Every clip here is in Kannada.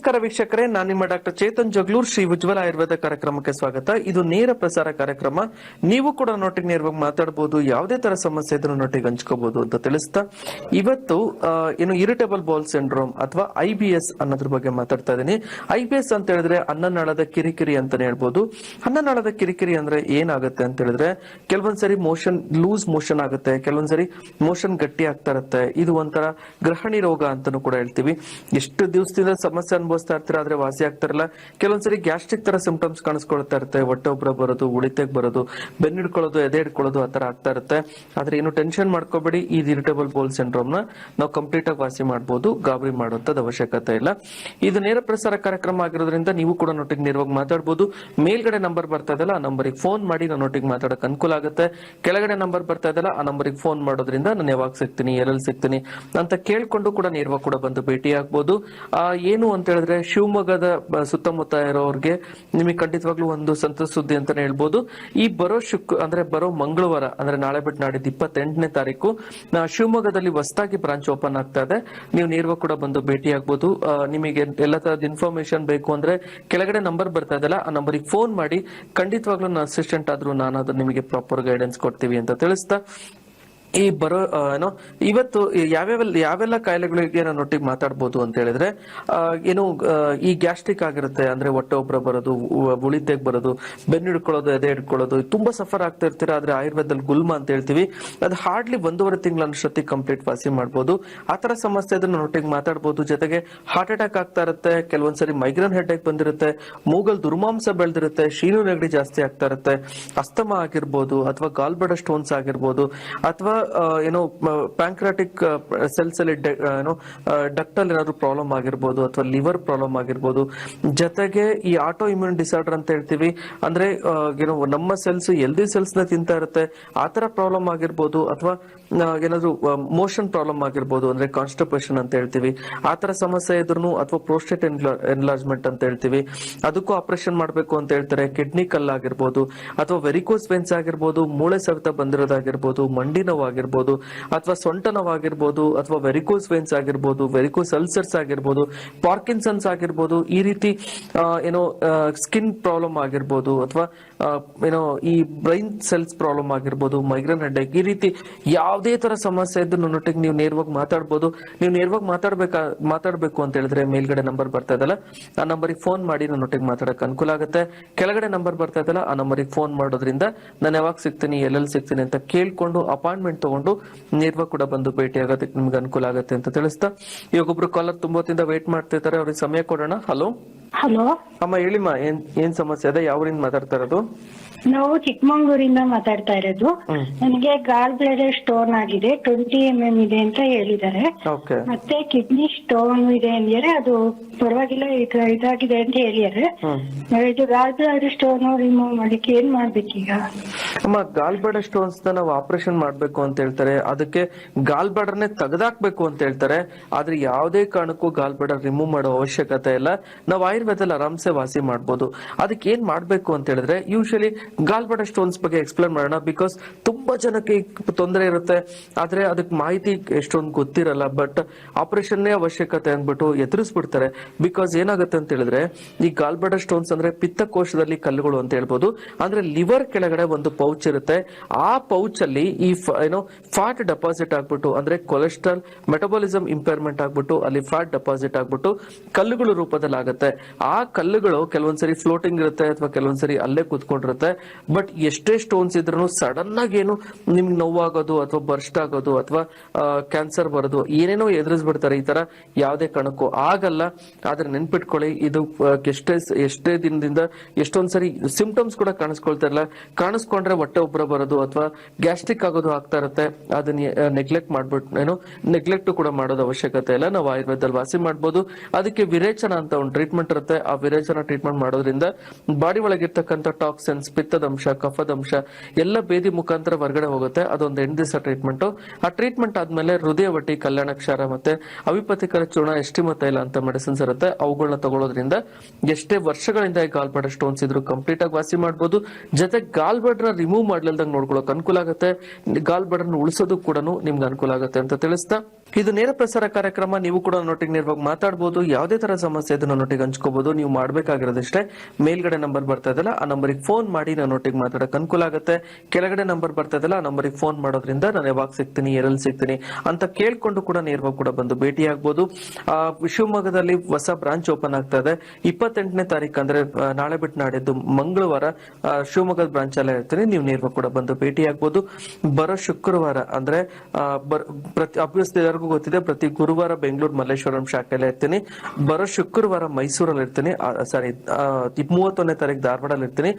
ನಮಸ್ಕಾರ ವೀಕ್ಷಕರೇ, ನಾನು ನಿಮ್ಮ ಡಾಕ್ಟರ್ ಚೇತನ್ ಜಗ್ಲೂರ್, ಶ್ರೀ ಉಜ್ವಲ ಆಯುರ್ವೇದ ಕಾರ್ಯಕ್ರಮಕ್ಕೆ ಸ್ವಾಗತ. ಇದು ನೇರ ಪ್ರಸಾರ ಕಾರ್ಯಕ್ರಮ. ನೀವು ಕೂಡ ನೋಟಿಗೆ ನೇರವಾಗಿ ಮಾತಾಡಬಹುದು ಯಾವುದೇ ತರ ಸಮಸ್ಯೆ ಇದ್ರೂ ನೋಟಿಗೆ ಹಂಚ್ಕೋಬಹುದು ಅಂತ ತಿಳಿಸ್ತಾ. ಇವತ್ತು ಏನು ಇರಿಟೇಬಲ್ ಬಾಲ್ ಸಿಂಡ್ರೋಮ್ ಅಥವಾ ಐ ಬಿ ಎಸ್ ಅನ್ನೋದ್ರ ಬಗ್ಗೆ ಮಾತಾಡ್ತಾ ಇದ್ದೀನಿ. ಐ ಬಿ ಎಸ್ ಅಂತ ಹೇಳಿದ್ರೆ ಅನ್ನನಾಳದ ಕಿರಿಕಿರಿ ಅಂತಾನೆ ಹೇಳ್ಬೋದು. ಅನ್ನನಾಳದ ಕಿರಿಕಿರಿ ಅಂದ್ರೆ ಏನಾಗುತ್ತೆ ಅಂತ ಹೇಳಿದ್ರೆ, ಕೆಲವೊಂದ್ಸರಿ ಮೋಷನ್ ಲೂಸ್ ಮೋಷನ್ ಆಗುತ್ತೆ, ಕೆಲವೊಂದ್ಸರಿ ಮೋಷನ್ ಗಟ್ಟಿ ಆಗ್ತಾ ಇರುತ್ತೆ. ಇದು ಒಂಥರ ಗ್ರಹಣಿ ರೋಗ ಅಂತಾನು ಕೂಡ ಹೇಳ್ತೀವಿ. ಎಷ್ಟು ದಿವಸದಿಂದ ಸಮಸ್ಯೆ ಅನುಭವಿಸ್ತಾ ಇರ್ತೀರ ಆದ್ರೆ ವಾಸಿ ಆಗ್ತಾರಲ್ಲ. ಕೆಲವೊಂದ್ಸರಿ ಗ್ಯಾಸ್ಟ್ರಿಕ್ ತರ ಸಿಂಪ್ಟಮ್ಸ್ ಕಾಣಿಸ್ಕೊಳ್ತಾ ಇರುತ್ತೆ. ಹೊಟ್ಟೆ ಒಬ್ಬರ ಬರೋದು, ಉಳಿತೆಗ್ ಬರೋದು ಬೆನ್ನಿಡ್ಕೊಳ್ಳೋದು ಎದೆ ಆ ತರ ಆಗ್ತಾ ಇರುತ್ತೆ. ಆದ್ರೆ ಏನು ಟೆನ್ಷನ್ ಮಾಡ್ಕೋಬೇಡಿ. ಈ ಇರಿಟೇಬಲ್ ಬೋಲ್ ಸಿಂಡ್ರೋಮ್ನ ನಾವು ಕಂಪ್ಲೀಟ್ ಆಗಿ ವಾಸಿ ಮಾಡಬಹುದು ಗಾಬರಿ ಮಾಡುವಂತದ್ದು ಅವಶ್ಯಕತೆ ಇಲ್ಲ. ಇದು ನೇರ ಪ್ರಸಾರ ಕಾರ್ಯಕ್ರಮ ಆಗಿರೋದ್ರಿಂದ ನೀವು ಕೂಡ ನೋಟಿಗೆ ನೇರವಾಗಿ ಮಾತಾಡಬಹುದು ಮೇಲ್ಗಡೆ ನಂಬರ್ ಬರ್ತಾ ಇದಲ್ಲ ಆ ನಂಬರಿಗೆ ಫೋನ್ ಮಾಡಿ ನಾನು ನೋಟಿಗೆ ಮಾತಾಡಕ್ಕೆ ಅನುಕೂಲ ಆಗುತ್ತೆ. ಕೆಳಗಡೆ ನಂಬರ್ ಬರ್ತಾ ಇದಲ್ಲ ಆ ನಂಬರಿಗೆ ಫೋನ್ ಮಾಡೋದ್ರಿಂದ ನಾನು ಯಾವಾಗ ಸಿಗ್ತೀನಿ, ಎಲ್ಲೆಲ್ಲಿ ಸಿಗ್ತೀನಿ ಅಂತ ಕೇಳ್ಕೊಂಡು ಕೂಡ ನೇರವಾಗಿ ಕೂಡ ಬಂದು ಭೇಟಿ ಆಗ್ಬಹುದು ಏನು ಅಂತ ಹೇಳಿದ್ರೆ ಶಿವಮೊಗ್ಗದ, ಬ- ಸುತ್ತಮುತ್ತ ಇರೋರಿಗೆ ನಿಮಗೆ ಖಂಡಿತವಾಗ್ಲೂ ಒಂದು ಸಂತಸ ಸುದ್ದಿ ಅಂತಾನೆ ಹೇಳ್ಬೋದು. ಈ ಬರೋ ಶುಕ್, ಅಂದ್ರೆ ಬರೋ ಮಂಗಳವಾರ, ಅಂದ್ರೆ ನಾಳೆ ಬಿಟ್ಟು ನಾಡಿದ್ದು ಇಪ್ಪತ್ತೆಂಟನೇ ತಾರೀಕು ಶಿವಮೊಗ್ಗದಲ್ಲಿ ಹೊಸದಾಗಿ ಬ್ರಾಂಚ್ ಓಪನ್ ಆಗ್ತಾ ಇದೆ. ನೀವು ನೇರವಾಗಿ ಕೂಡ ಬಂದು ಭೇಟಿ ಆಗ್ಬೋದು ನಿಮಗೆ ಎಲ್ಲ ತರದ ಇನ್ಫಾರ್ಮೇಶನ್ ಬೇಕು ಅಂದ್ರೆ ಕೆಳಗಡೆ ನಂಬರ್ ಬರ್ತಾ ಇದಲ್ಲ ಆ ನಂಬರಿಗೆ ಫೋನ್ ಮಾಡಿ ಖಂಡಿತವಾಗ್ಲೂ ನನ್ನ ಅಸಿಸ್ಟೆಂಟ್ ಆದ್ರೂ ನಾನು ಅದನ್ನ ನಿಮಗೆ ಪ್ರಾಪರ್ ಗೈಡೆನ್ಸ್ ಕೊಡ್ತೀವಿ ಅಂತ ತಿಳಿಸ್ತಾ ಈ ಬರೋ ಏನೋ, ಇವತ್ತು ಯಾವ್ಯಾವ ಯಾವೆಲ್ಲ ಕಾಯಿಲೆಗಳಿಗೆ ನಾನು ಒಟ್ಟಿಗೆ ಮಾತಾಡ್ಬೋದು ಅಂತ ಹೇಳಿದ್ರೆ ಏನು ಈ ಗ್ಯಾಸ್ಟ್ರಿಕ್ ಆಗಿರುತ್ತೆ, ಅಂದ್ರೆ ಹೊಟ್ಟೆ ಒಬ್ಬರ ಬರೋದು ಉಳಿತೆಗ್ ಬರೋದು, ಬೆನ್ನು ಹಿಡ್ಕೊಳ್ಳೋದು, ಎದೆ ಹಿಡ್ಕೊಳ್ಳೋದು ತುಂಬಾ ಸಫರ್ ಆಗ್ತಾ ಇರ್ತೀರಾ, ಆದ್ರೆ ಆಯುರ್ವೇದದಲ್ಲಿ ಗುಲ್ಮ ಅಂತ ಹೇಳ್ತೀವಿ, ಅದು ಹಾರ್ಡ್ಲಿ ಒಂದೂವರೆ ತಿಂಗಳ ಅಷ್ಟೊತ್ತಿಗೆ ಕಂಪ್ಲೀಟ್ ವಾಸಿ ಮಾಡ್ಬೋದು. ಆ ತರ ಸಮಸ್ಯೆ ಅದನ್ನ ಒಟ್ಟಿಗೆ ಮಾತಾಡ್ಬೋದು, ಜೊತೆಗೆ ಹಾರ್ಟ್ ಅಟ್ಯಾಕ್ ಆಗ್ತಾ ಇರುತ್ತೆ, ಕೆಲವೊಂದ್ಸರಿ ಮೈಗ್ರೇನ್ ಹೆಡ್ ಬಂದಿರುತ್ತೆ, ಮೂಗಲ್ ದುರ್ಮಾಂಸ ಬೆಳೆದಿರುತ್ತೆ ಶೀನು ನೆಗಡಿ ಜಾಸ್ತಿ ಆಗ್ತಾ ಇರುತ್ತೆ, ಅಸ್ತಮ ಆಗಿರ್ಬೋದು, ಅಥವಾ ಗಾಲ್ಬಡ ಸ್ಟೋನ್ಸ್ ಆಗಿರ್ಬೋದು, ಅಥವಾ ಏನೋ ಪ್ಯಾಂಕ್ರಾಟಿಕ್ ಸೆಲ್ಸ್ ಅಲ್ಲಿ ಏನು ಡಕ್ಟಲ್ ಏನಾದ್ರು ಪ್ರಾಬ್ಲಮ್ ಆಗಿರ್ಬೋದು ಅಥವಾ ಲಿವರ್ ಪ್ರಾಬ್ಲಮ್ ಆಗಿರ್ಬೋದು, ಜೊತೆಗೆ ಈ ಆಟೋ ಇಮ್ಯೂನ್ ಡಿಸಾರ್ಡರ್ ಅಂತ ಹೇಳ್ತೀವಿ, ಅಂದ್ರೆ ಏನೋ ನಮ್ಮ ಸೆಲ್ಸ್ ಎಲ್ದಿ ಸೆಲ್ಸ್ನ ತಿಂತಾ ಇರುತ್ತೆ ಆತರ ತರ ಪ್ರಾಬ್ಲಮ್ ಆಗಿರ್ಬೋದು ಅಥವಾ ಏನಾದ್ರು ಮೋಷನ್ ಪ್ರಾಬ್ಲಮ್ ಆಗಿರ್ಬೋದು, ಅಂದ್ರೆ ಕಾನ್ಸ್ಟಿಪೇಷನ್ ಅಂತ ಹೇಳ್ತೀವಿ ಆತರ ತರ ಸಮಸ್ಯೆ ಇದ್ರು ಅಥವಾ ಪ್ರೋಸ್ಟೇಟ್ ಎನ್ಲಾರ್ಜ್ಮೆಂಟ್ ಅಂತ ಹೇಳ್ತೀವಿ, ಅದಕ್ಕೂ ಆಪರೇಷನ್ ಮಾಡಬೇಕು ಅಂತ ಹೇಳ್ತಾರೆ ಕಿಡ್ನಿ ಕಲ್ ಆಗಿರ್ಬೋದು, ಅಥವಾ ವೆರಿಕೋಸ್ ವೆನ್ಸ್ ಆಗಿರ್ಬೋದು, ಮೂಳೆ ಸವೆತ ಬಂದಿರೋದಾಗಿರ್ಬೋದು, ಮಂಡಿ ನೋವು ಆಗಿರ್ಬೋದು, ಅಥವಾ ಸೊಂಟ ನೋವಾಗಿರ್ಬೋದು ಅಥವಾ ವೆರಿಕೋಸ್ ವೆನ್ಸ್ ಆಗಿರ್ಬೋದು ವೆರಿಕೋಸ್ ಅಲ್ಸರ್ಸ್ ಆಗಿರ್ಬೋದು ಪಾರ್ಕಿನ್ಸನ್ಸ್ ಆಗಿರ್ಬೋದು, ಈ ರೀತಿ ಏನೋ ಸ್ಕಿನ್ ಪ್ರಾಬ್ಲಮ್ ಆಗಿರ್ಬೋದು, ಅಥವಾ ಏನೋ, ಈ ಬ್ರೈನ್ ಸೆಲ್ಸ್ ಪ್ರಾಬ್ಲಮ್ ಆಗಿರ್ಬೋದು ಮೈಗ್ರೇನ್ ಹೆಡ್ ಈ ರೀತಿ ಯಾವುದೇ ತರ ಸಮಸ್ಯೆ ಇದ್ದು ನನ್ನೊಟ್ಟಿಗೆ ನೀವು ನೇರವಾಗಿ ಮಾತಾಡ್ಬೋದು. ನೀವು ನೇರವಾಗಿ ಮಾತಾಡ್ಬೇಕಾ, ಮಾತಾಡ್ಬೇಕು ಅಂತ ಹೇಳಿದ್ರೆ ಮೇಲ್ಗಡೆ ನಂಬರ್ ಬರ್ತಾ ಇದಲ್ಲ ಆ ನಂಬರಿಗೆ ಫೋನ್ ಮಾಡಿ ನನ್ನೊಟ್ಟಿಗೆ ಮಾತಾಡಕ್ ಅನುಕೂಲ ಆಗುತ್ತೆ. ಕೆಳಗಡೆ ನಂಬರ್ ಬರ್ತಾ ಇದಲ್ಲ ಆ ನಂಬರಿಗೆ ಫೋನ್ ಮಾಡೋದ್ರಿಂದ ನಾನು ಯಾವಾಗ ಸಿಗ್ತೀನಿ, ಎಲ್ಲೆಲ್ಲಿ ಸಿಗ್ತೀನಿ ಅಂತ ಕೇಳ್ಕೊಂಡು ಅಪಾಯಿಂಟ್ಮೆಂಟ್ ತಗೊಂಡು ನೇರವಾಗಿ ಕೂಡ ಬಂದು ಭೇಟಿ ಆಗೋದಕ್ಕೆ ನಿಮ್ಗೆ ಅನುಕೂಲ ಆಗುತ್ತೆ ಅಂತ ತಿಳಿಸ್ತಾ. ಇವಾಗ ಒಬ್ರು ಕಾಲರ್ ತುಂಬೋತಿಂದ ವೇಟ್ ಮಾಡ್ತಿರ್ತಾರೆ ಅವ್ರಿಗೆ ಸಮಯ ಕೊಡೋಣ. ಹಲೋ ಹಲೋ ಅಮ್ಮ ಹೇಳಿಮ್ಮ ಏನ್ ಏನ್ ಸಮಸ್ಯೆ ಅದ ಯಾವ್ರಿಂದ ಮಾತಾಡ್ತಾ ಇರೋದು? ನಾವು ಚಿಕ್ಕಮಂಗ್ಳೂರಿಂದ ಮಾತಾಡ್ತಾ ಇರೋದು. ನನಗೆ ಗಾಲ್ ಬ್ಲಡರ್ ಸ್ಟೋನ್ ಆಗಿದೆ ಟ್ವೆಂಟಿ ಎಂ ಎಂ ಇದೆ ಅಂತ ಹೇಳಿದ್ದಾರೆ. ಓಕೆ. ಮತ್ತೆ ಕಿಡ್ನಿ ಸ್ಟೋನ್ ಇದೆ ಅಂದ್ರೆ ಅದು ಪರವಾಗಿಲ್ಲ ಇದು ಇದಾಗಿದೆ ಅಂತ ಹೇಳಿದ್ದಾರೆ ಇದು ಗಾಲ್ ಬ್ಲಡರ್ ಸ್ಟೋನ್ ರಿಮೂವ್ ಮಾಡ್ಲಿಕ್ಕೆ ಏನ್ ಮಾಡ್ಬೇಕೀಗ? ಅಮ್ಮ ಗಾಲ್ಬಾಡ ಸ್ಟೋನ್ಸ್ನ ನಾವು ಆಪರೇಷನ್ ಮಾಡ್ಬೇಕು ಅಂತ ಹೇಳ್ತಾರೆ. ಅದಕ್ಕೆ ಗಾಲ್ ಗಾಲ್ಬಾಡರ್ನೇ ತೆಗೆದಾಕ್ಬೇಕು ಅಂತ ಹೇಳ್ತಾರೆ. ಆದ್ರೆ ಯಾವುದೇ ಕಾರಣಕ್ಕೂ ಗಾಲ್ ಬ್ಲಡರ್ ರಿಮೂವ್ ಮಾಡೋ ಅವಶ್ಯಕತೆ ಇಲ್ಲ. ನಾವು ಆಯುರ್ವೇದದಲ್ಲಿ ಆರಾಮ್ಸೆ ವಾಸಿ ಮಾಡ್ಬೋದು. ಅದಕ್ಕೆ ಏನ್ ಮಾಡ್ಬೇಕು ಅಂತ ಹೇಳಿದ್ರೆ ಯೂಶಲಿ ಗಾಲ್ಬಾಡ ಸ್ಟೋನ್ಸ್ ಬಗ್ಗೆ ಎಕ್ಸ್ಪ್ಲೇನ್ ಮಾಡೋಣ ಬಿಕಾಸ್ ತುಂಬಾ ಜನಕ್ಕೆ ತೊಂದರೆ ಇರುತ್ತೆ. ಆದ್ರೆ ಅದಕ್ಕೆ ಮಾಹಿತಿ ಎಷ್ಟೊಂದು ಗೊತ್ತಿರಲ್ಲ ಬಟ್ ಆಪರೇಷನ್ನೇ ಅವಶ್ಯಕತೆ ಅಂದ್ಬಿಟ್ಟು ಎದುರಿಸ್ಬಿಡ್ತಾರೆ. ಬಿಕಾಸ್ ಏನಾಗುತ್ತೆ ಅಂತ ಹೇಳಿದ್ರೆ, ಈ ಗಾಲ್ಬಡ ಸ್ಟೋನ್ಸ್ ಅಂದ್ರೆ ಪಿತ್ತಕೋಶದಲ್ಲಿ ಕಲ್ಲುಗಳು ಅಂತ ಹೇಳ್ಬೋದು. ಅಂದ್ರೆ ಲಿವರ್ ಕೆಳಗಡೆ ಒಂದು ಪೌಚ್ ಇರುತ್ತೆ. ಆ ಪೌಚ್ ಅಲ್ಲಿ ಈ ಏನೋ ಫ್ಯಾಟ್ ಡೆಪಾಸಿಟ್ ಆಗ್ಬಿಟ್ಟು, ಅಂದ್ರೆ ಕೊಲೆಸ್ಟ್ರಾಲ್ ಮೆಟಬಾಲಿಸಮ್ ಇಂಪೇರ್ಮೆಂಟ್ ಆಗ್ಬಿಟ್ಟು, ಅಲ್ಲಿ ಫ್ಯಾಟ್ ಡೆಪಾಸಿಟ್ ಆಗ್ಬಿಟ್ಟು ಕಲ್ಲುಗಳು ರೂಪದಲ್ಲಿ ಆಗುತ್ತೆ ಆ ಕಲ್ಲುಗಳು ಕೆಲವೊಂದ್ಸರಿ ಫ್ಲೋಟಿಂಗ್ ಇರುತ್ತೆ, ಅಥವಾ ಕೆಲವೊಂದ್ಸರಿ ಅಲ್ಲೇ ಕೂತ್ಕೊಂಡಿರುತ್ತೆ. ಬಟ್ ಎಷ್ಟೇ ಸ್ಟೋನ್ಸ್ ಇದ್ರೂ ಸಡನ್ ಆಗಿ ಏನು ನಿಮ್ಗೆ ನೋವಾಗೋದು ಅಥವಾ ಬರ್ಸ್ಟ್ ಆಗೋದು ಅಥವಾ ಕ್ಯಾನ್ಸರ್ ಬರೋದು, ಏನೇನೋ ಎದುರಿಸ್ಬಿಡ್ತಾರೆ ಈ ತರ ಯಾವುದೇ ಕಣಕ್ಕೂ. ಆಗಲ್ಲ, ಆದ್ರೆ ನೆನ್ಪಿಟ್ಕೊಳ್ಳಿ, ಇದು ಎಷ್ಟೇ ಎಷ್ಟೇ ದಿನದಿಂದ ಎಷ್ಟೊಂದ್ಸರಿ ಸಿಂಪ್ಟಮ್ಸ್ ಕೂಡ ಕಾಣಿಸ್ಕೊಳ್ತಾ ಇರಲ್ಲ ಕಾಣಿಸ್ಕೊಂಡ್ರೆ ಹೊಟ್ಟೆ ಒಬ್ಬರ ಬರೋದು ಅಥವಾ ಗ್ಯಾಸ್ಟ್ರಿಕ್ ಆಗೋದು ಆಗ್ತಾ ಇರುತ್ತೆ. ಅದನ್ನ ನೆಗ್ಲೆಕ್ಟ್ ಮಾಡ್ಬಿಟ್ಟು ಏನು ನೆಗ್ಲೆಕ್ಟ್ ಕೂಡ ಮಾಡೋದು ಅವಶ್ಯಕತೆ ಇಲ್ಲ. ನಾವು ಆಯುರ್ವೇದದಲ್ಲಿ ವಾಸಿ ಮಾಡ್ಬೋದು. ಅದಕ್ಕೆ ವಿರೇಚನ ಅಂತ ಒಂದು ಟ್ರೀಟ್ಮೆಂಟ್ ಇರುತ್ತೆ. ಆ ವಿರೇಚನ ಟ್ರೀಟ್ಮೆಂಟ್ ಮಾಡೋದ್ರಿಂದ ಬಾಡಿ ಒಳಗಿರ್ತಕ್ಕಂಥ ಟಾಕ್ಸಿನ್ಸ್ ಪಿತ್ತದಂಶ ಕಫದಂಶ ಎಲ್ಲ ಬೇದಿ ಮುಖಾಂತರ ಹೊರಗಡೆ ಹೋಗುತ್ತೆ. ಅದೊಂದು ಎಂಟು ದಿವಸ ಟ್ರೀಟ್ಮೆಂಟ್ ಆ ಟ್ರೀಟ್ಮೆಂಟ್ ಆದ್ಮೇಲೆ ಹೃದಯವಟಿ ಕಲ್ಯಾಣ ಕ್ಷಾರ ಮತ್ತೆ ಅವಿಪತಿಕರ ಚೂರ್ಣ ಎಷ್ಟಿಮತ್ತ ಇಲ್ಲ ಅಂತ ಮೆಡಿಸಿನ್ಸ್ ಇರುತ್ತೆ. ಅವುಗಳನ್ನ ತಗೊಳ್ಳೋದ್ರಿಂದ ಎಷ್ಟೇ ವರ್ಷಗಳಿಂದ ಗಾಲ್ ಸ್ಟೋನ್ಸ್ ಇದ್ರು ಕಂಪ್ಲೀಟ್ ಆಗಿ ವಾಸಿ ಮಾಡಬಹುದು ಜೊತೆ ಗಾಲ್ಬಡ್ರ ರಿಮೂವ್ ಮಾಡ್ಲಿಲ್ದಂಗ್ ನೋಡ್ಕೊಳಕ್ ಅನುಕೂಲ ಆಗುತ್ತೆ. ಗಾಲ್ಬಾಡ್ನ ಉಳಿಸೋದು ಕೂಡ ನಿಮ್ಗೆ ಅನುಕೂಲ ಆಗುತ್ತೆ ಅಂತ ತಿಳಿಸ್ತಾ ಇದು ನೇರ ಪ್ರಸಾರ ಕಾರ್ಯಕ್ರಮ ನೀವು ಕೂಡ ನೊಟ್ಟಿಗೆ ನೇರವಾಗಿ ಮಾತಾಡಬಹುದು ಯಾವುದೇ ತರ ಸಮಸ್ಯೆ ಇದನ್ನ ನೊಟ್ಟಿಗೆ ಹಂಚ್ಕೋಬಹುದು ನೀವು ಮಾಡ್ಬೇಕಾಗಿರೋದಷ್ಟೇ. ಮೇಲ್ಗಡೆ ನಂಬರ್ ಬರ್ತಾ ಇದೆಲ್ಲ ಆ ನಂಬರಿಗೆ ಫೋನ್ ಮಾಡಿ ನಾನು ನೊಟ್ಟಿಗೆ ಮಾತಾಡಕ್ಕೆ ಅನುಕೂಲ ಆಗುತ್ತೆ. ಕೆಳಗಡೆ ನಂಬರ್ ಬರ್ತಾ ಇದೆಲ್ಲ ಆ ನಂಬರಿಗೆ ಫೋನ್ ಮಾಡೋದ್ರಿಂದ ನಾನು ಯಾವಾಗ ಸಿಗ್ತೀನಿ ಎರಲ್ಲಿ ಸಿಗ್ತೀನಿ ಅಂತ ಕೇಳ್ಕೊಂಡು ಕೂಡ ನೇರವಾಗಿ ಕೂಡ ಬಂದು ಭೇಟಿ ಆಗ್ಬೋದು. ಆ, ಶಿವಮೊಗ್ಗದಲ್ಲಿ ಹೊಸ ಬ್ರಾಂಚ್ ಓಪನ್ ಆಗ್ತಾ ಇದೆ. ಇಪ್ಪತ್ತೆಂಟನೇ ತಾರೀಕು ಅಂದ್ರೆ ನಾಳೆ ಬಿಟ್ಟು ನಾಡಿದ್ದು ಮಂಗಳವಾರ ಶಿವಮೊಗ್ಗದ ಬ್ರಾಂಚ್ ಅಲ್ಲೇ ಇರ್ತೀನಿ ನೀವು ನೇರವಾಗಿ ಕೂಡ ಬಂದು ಭೇಟಿ ಆಗ್ಬೋದು. ಬರೋ ಶುಕ್ರವಾರ ಅಂದ್ರೆ ಪ್ರತಿ ಅಭ್ಯಸ್ತಿ ಎಲ್ಲರಿಗೂ ಗೊತ್ತಿದೆ ಪ್ರತಿ ಗುರುವಾರ ಬೆಂಗಳೂರು ಮಲ್ಲೇಶ್ವರಂ ಶಾಖೆಯಲ್ಲಿ ಇರ್ತೀನಿ. ಬರೋ ಶುಕ್ರವಾರ ಮೈಸೂರಲ್ಲಿ ಇರ್ತೀನಿ. ಸಾರಿ ಮೂವತ್ತೊಂದನೇ ತಾರೀಕು ಧಾರವಾಡಲ್ಲಿ ಇರ್ತೀನಿ.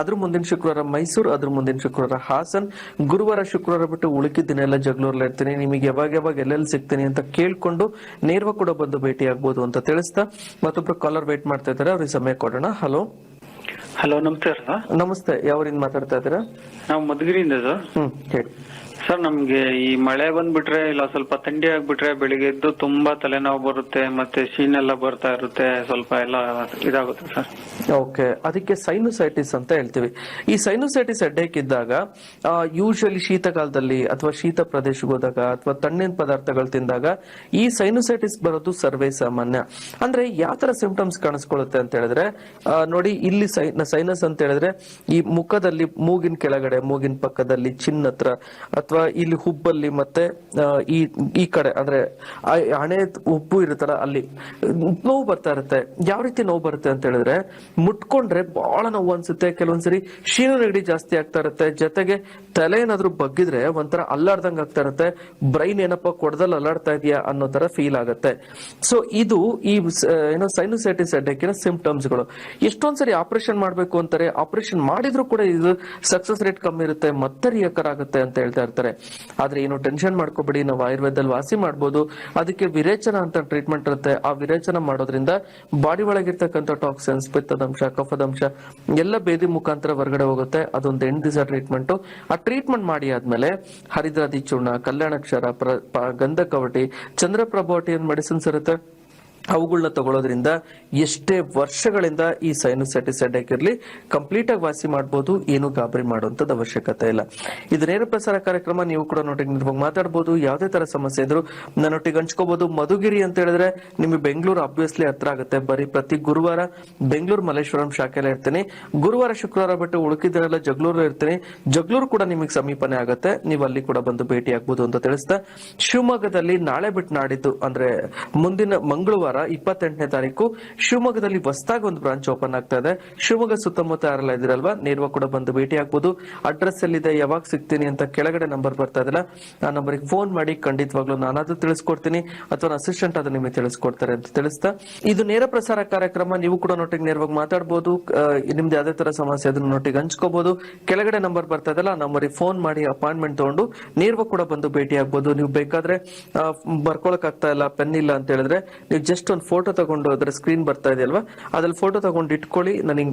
ಅದ್ರ ಮುಂದಿನ ಶುಕ್ರವಾರ ಮೈಸೂರು ಅದ್ರ ಮುಂದಿನ ಶುಕ್ರವಾರ ಹಾಸನ್. ಗುರುವಾರ ಶುಕ್ರವಾರ ಬಿಟ್ಟು ಉಳಿದ ದಿನ ಎಲ್ಲ ಜಗಳೂರಲ್ಲಿ ಇರ್ತೀನಿ. ನಿಮಗೆ ಯಾವಾಗ ಯಾವಾಗ ಎಲ್ಲೆಲ್ಲಿ ಸಿಗ್ತೀನಿ ಅಂತ ಕೇಳ್ಕೊಂಡು ನೇರವಾಗಿ ಕೂಡ ಬಂದು ಭೇಟಿ ಆಗ್ಬೋದು ಅಂತ ತಿಳಿಸ್ತಾ ಮತ್ತೊಬ್ರು ಕಾಲರ್ ವೇಟ್ ಮಾಡ್ತಾ ಇದ್ದಾರೆ. ಅವ್ರಿಗೆ ಸಮಯ ಕೊಡೋಣ. Hello. Hello namaste sir. Namaste. ಯಾವ್ರಿಂದ ಮಾತಾಡ್ತಾ ಇದ್ದೀರಾ? ನಾವು ಮಧುಗಿರಿಯಿಂದ ಸರ್. ಹ್ಮ್ ಹೇಳಿ. ಸರ್ ನಮ್ಗೆ ಈ ಮಳೆ ಬಂದ್ಬಿಟ್ರೆ, ಇಲ್ಲ ಸ್ವಲ್ಪ ಥಂಡಿ ಆಗ್ಬಿಟ್ರೆ ಬೆಳಿಗ್ಗೆ ಎದ್ದು ತುಂಬಾ ತಲೆನೋವು ಬರುತ್ತೆ, ಮತ್ತೆ ಶೀನೆಲ್ಲ ಬರ್ತಾ ಇರುತ್ತೆ, ಸ್ವಲ್ಪ ಎಲ್ಲ ಇದಾಗುತ್ತೆ ಸರ್ ಓಕೆ ಅದಕ್ಕೆ ಸೈನುಸೈಟಿಸ್ ಅಂತ ಹೇಳ್ತೀವಿ. ಈ ಸೈನುಸೈಟಿಸ್ ಹೆಡ್ಡೇಕ್ ಇದ್ದಾಗ ಯೂಶಲಿ ಶೀತಕಾಲದಲ್ಲಿ ಅಥವಾ ಶೀತ ಪ್ರದೇಶಕ್ಕೆ ಹೋದಾಗ ಅಥವಾ ತಣ್ಣಿನ ಪದಾರ್ಥಗಳು ತಿಂದಾಗ ಈ ಸೈನುಸೈಟಿಸ್ ಬರೋದು ಸರ್ವೇ ಸಾಮಾನ್ಯ. ಅಂದ್ರೆ ಯಾವ ತರ ಸಿಂಪ್ಟಮ್ಸ್ ಕಾಣಿಸ್ಕೊಳ್ಳುತ್ತೆ ಅಂತ ಹೇಳಿದ್ರೆ ನೋಡಿ ಇಲ್ಲಿ ಸೈನಸ್ ಅಂತ ಹೇಳಿದ್ರೆ ಈ ಮುಖದಲ್ಲಿ ಮೂಗಿನ ಕೆಳಗಡೆ, ಮೂಗಿನ ಪಕ್ಕದಲ್ಲಿ ಚಿನ್ನ ಹತ್ರ ಅಥವಾ ಇಲ್ಲಿ ಹುಬ್ಬಲ್ಲಿ ಮತ್ತೆ ಈ ಈ ಕಡೆ, ಅಂದ್ರೆ ಹಣೆ ಉಬ್ಬು ಇರುತ್ತಲ್ಲ ಅಲ್ಲಿ, ನೋವು ಬರ್ತಾ ಇರುತ್ತೆ. ಯಾವ ರೀತಿ ನೋವು ಬರುತ್ತೆ ಅಂತ ಹೇಳಿದ್ರೆ, ಮುಟ್ಕೊಂಡ್ರೆ ಬಹಳ ನೋವು ಅನ್ಸುತ್ತೆ. ಕೆಲವೊಂದ್ಸರಿ ಶೀನು ನೆಗಡಿ ಜಾಸ್ತಿ ಆಗ್ತಾ ಇರುತ್ತೆ. ಜೊತೆಗೆ ತಲೆ ಏನಾದ್ರು ಬಗ್ಗಿದ್ರೆ ಒಂಥರ ಅಲ್ಲಾಡ್ದಂಗ್ ಆಗ್ತಾ ಇರುತ್ತೆ. ಬ್ರೈನ್ ಏನಪ್ಪ ಕೊಡದಲ್ಲಿ ಅಲ್ಲಾಡ್ತಾ ಇದೆಯಾ ಅನ್ನೋ ತರ ಫೀಲ್ ಆಗುತ್ತೆ. ಸೊ ಇದು ಈ ಏನೋ ಸೈನುಸೈಟಿಸ್ ಅಡ್ಡಕ್ಕಿನ ಸಿಂಪ್ಟಮ್ಸ್ಗಳು ಎಷ್ಟೊಂದ್ಸರಿ ಆಪರೇಷನ್ ಮಾಡ್ಬೇಕು ಅಂತಾರೆ, ಆಪರೇಷನ್ ಮಾಡಿದ್ರು ಕೂಡ ಇದು ಸಕ್ಸಸ್ ರೇಟ್ ಕಮ್ಮಿ ಇರುತ್ತೆ ಮತ್ತೆ ರಿಯಕರ್ ಆಗುತ್ತೆ ಅಂತ ಹೇಳ್ತಾ ಇರ್ತಾರೆ. ಆದ್ರೆ ಏನು ಟೆನ್ಷನ್ ಮಾಡ್ಕೋಬೇಡಿ, ನಾವು ಆಯುರ್ವೇದದಲ್ಲಿ ವಾಸಿ ಮಾಡ್ಬೋದು. ಅದಕ್ಕೆ ವಿರೇಚನ ಅಂತ ಟ್ರೀಟ್ಮೆಂಟ್ ಇರುತ್ತೆ. ಆ ವಿರೇಚನ ಮಾಡೋದ್ರಿಂದ ಬಾಡಿ ಒಳಗಿರ್ತಕ್ಕಂಥ ಟಾಕ್ಸಿನ್ಸ್ ಪಿತ್ತದಂಶ, ಕಫದಂಶ, ಎಲ್ಲ ಬೇದಿ ಮುಖಾಂತರ ಹೊರಗಡೆ ಹೋಗುತ್ತೆ. ಅದೊಂದು ಎಂಟು ದಿವಸ ಟ್ರೀಟ್ಮೆಂಟ್ ಆ ಟ್ರೀಟ್ಮೆಂಟ್ ಮಾಡಿ ಆದ್ಮೇಲೆ ಹರಿದ್ರಾದಿ ಚೂರ್ಣ, ಕಲ್ಯಾಣಕ್ಷರ ಗಂಧ ಕವಟಿ ಚಂದ್ರಪ್ರಭಾವಟಿ ಮೆಡಿಸಿನ್ಸ್ ಇರುತ್ತೆ. ಅವುಗಳನ್ನ ತಗೊಳ್ಳೋದ್ರಿಂದ ಎಷ್ಟೇ ವರ್ಷಗಳಿಂದ ಈ ಸೈನುಸೈಟಿಸ್ ಹೆಡ್ಡೇಕ್ ಇರಲಿ ಕಂಪ್ಲೀಟ್ ಆಗಿ ವಾಸಿ ಮಾಡಬಹುದು ಏನು ಗಾಬರಿ ಮಾಡುವಂತದ್ದು ಅವಶ್ಯಕತೆ ಇಲ್ಲ. ಇದು ನೇರ ಪ್ರಸಾರ ಕಾರ್ಯಕ್ರಮ ನೀವು ಕೂಡ ನೋಟಿಗೆ ನಿರ್ವಾಗಿ ಮಾತಾಡಬಹುದು ಯಾವುದೇ ತರ ಸಮಸ್ಯೆ ಇದ್ರು ನನ್ನೊಟ್ಟಿಗೆ ಹಂಚ್ಕೋಬಹುದು ಮಧುಗಿರಿ ಅಂತ ಹೇಳಿದ್ರೆ ನಿಮಗೆ ಬೆಂಗಳೂರು ಅಬ್ವಿಯಸ್ಲಿ ಹತ್ರ ಆಗುತ್ತೆ. ಬರೀ ಪ್ರತಿ ಗುರುವಾರ ಬೆಂಗಳೂರು ಮಲ್ಲೇಶ್ವರಂ ಶಾಖೆಯಲ್ಲಿ ಇರ್ತೀನಿ. ಗುರುವಾರ, ಶುಕ್ರವಾರ ಬಿಟ್ಟು ಉಳುಕಿದ್ದರೆಲ್ಲ ಜಗಳೂರು ಇರ್ತೀನಿ. ಜಗಳೂರು ಕೂಡ ನಿಮಗೆ ಸಮೀಪನೇ ಆಗುತ್ತೆ. ನೀವು ಅಲ್ಲಿ ಕೂಡ ಬಂದು ಭೇಟಿ ಆಗ್ಬಹುದು ಅಂತ ತಿಳಿಸ್ತಾ. ಶಿವಮೊಗ್ಗದಲ್ಲಿ ನಾಳೆ ಬಿಟ್ಟು ನಾಡಿದ್ದು ಅಂದ್ರೆ ಮುಂದಿನ ಮಂಗಳವಾರ ಇಪ್ಪತ್ತೆಂಟನೇ ತಾರೀಕು ಶಿವಮೊಗ್ಗದಲ್ಲಿ ಹೊಸದಾಗಿ ಒಂದು ಬ್ರಾಂಚ್ ಓಪನ್ ಆಗ್ತಾ ಇದೆ. ಶಿವಮೊಗ್ಗ ಸುತ್ತಮುತ್ತ ಯಾರೆಲ್ಲ ಇದ್ರಲ್ವಾ ನೇರವ ಕೂಡ ಬಂದು ಭೇಟಿ ಆಗ್ಬೋದು. ಅಡ್ರೆಸ್ ಎಲ್ಲಿದೆ? ಯಾವಾಗ ಸಿಗ್ತೀನಿ ಅಂತ ಕೆಳಗಡೆ ನಂಬರ್ ಬರ್ತಾ ಇದಲ್ಲ ಆ ನಂಬರ್ಗೆ ಫೋನ್ ಮಾಡಿ ಖಂಡಿತವಾಗ್ಲೂ ನಾನಾದ್ರೂ ತಿಳಿಸ್ಕೊಡ್ತೀನಿ ಅಥವಾ ಅಸಿಸ್ಟೆಂಟ್ ಅದು ನಿಮಗೆ ತಿಳಿಸ್ಕೊಡ್ತಾರೆ ಅಂತ ತಿಳಿಸ್ತಾ. ಇದು ನೇರ ಪ್ರಸಾರ ಕಾರ್ಯಕ್ರಮ, ನೀವು ಕೂಡ ನೋಟಿಗೆ ನೇರವಾಗಿ ಮಾತಾಡಬಹುದು ನಿಮ್ದು ಯಾವ್ದೇ ತರ ಸಮಸ್ಯೆ ಅದನ್ನ ನೋಟಿಗೆ ಹಂಚ್ಕೋಬಹುದು ಕೆಳಗಡೆ ನಂಬರ್ ಬರ್ತಾ ಇದೆಲ್ಲ ಆ ನಂಬರಿಗೆ ಫೋನ್ ಮಾಡಿ ಅಪಾಯಿಂಟ್ಮೆಂಟ್ ತಗೊಂಡು ನೇರವಾಗಿ ಕೂಡ ಬಂದು ಭೇಟಿ ಆಗ್ಬೋದು. ನೀವು ಬೇಕಾದ್ರೆ ಬರ್ಕೊಳಕ್ ಆಗ್ತಾ ಇಲ್ಲ ಪೆನ್ ಇಲ್ಲ ಅಂತ ಹೇಳಿದ್ರೆ, ನೀವು ಜಸ್ಟ್ ಒಂದು ಫೋಟೋ ತಗೊಂಡು ಅದರ ಸ್ಕ್ರೀನ್ ಬರ್ತಾ ಇದೆ ಅಲ್ವಾ? ಅದ್ರಲ್ಲಿ ಫೋಟೋ ತಗೊಂಡು ಇಟ್ಕೊಳ್ಳಿ. ನನಗೆ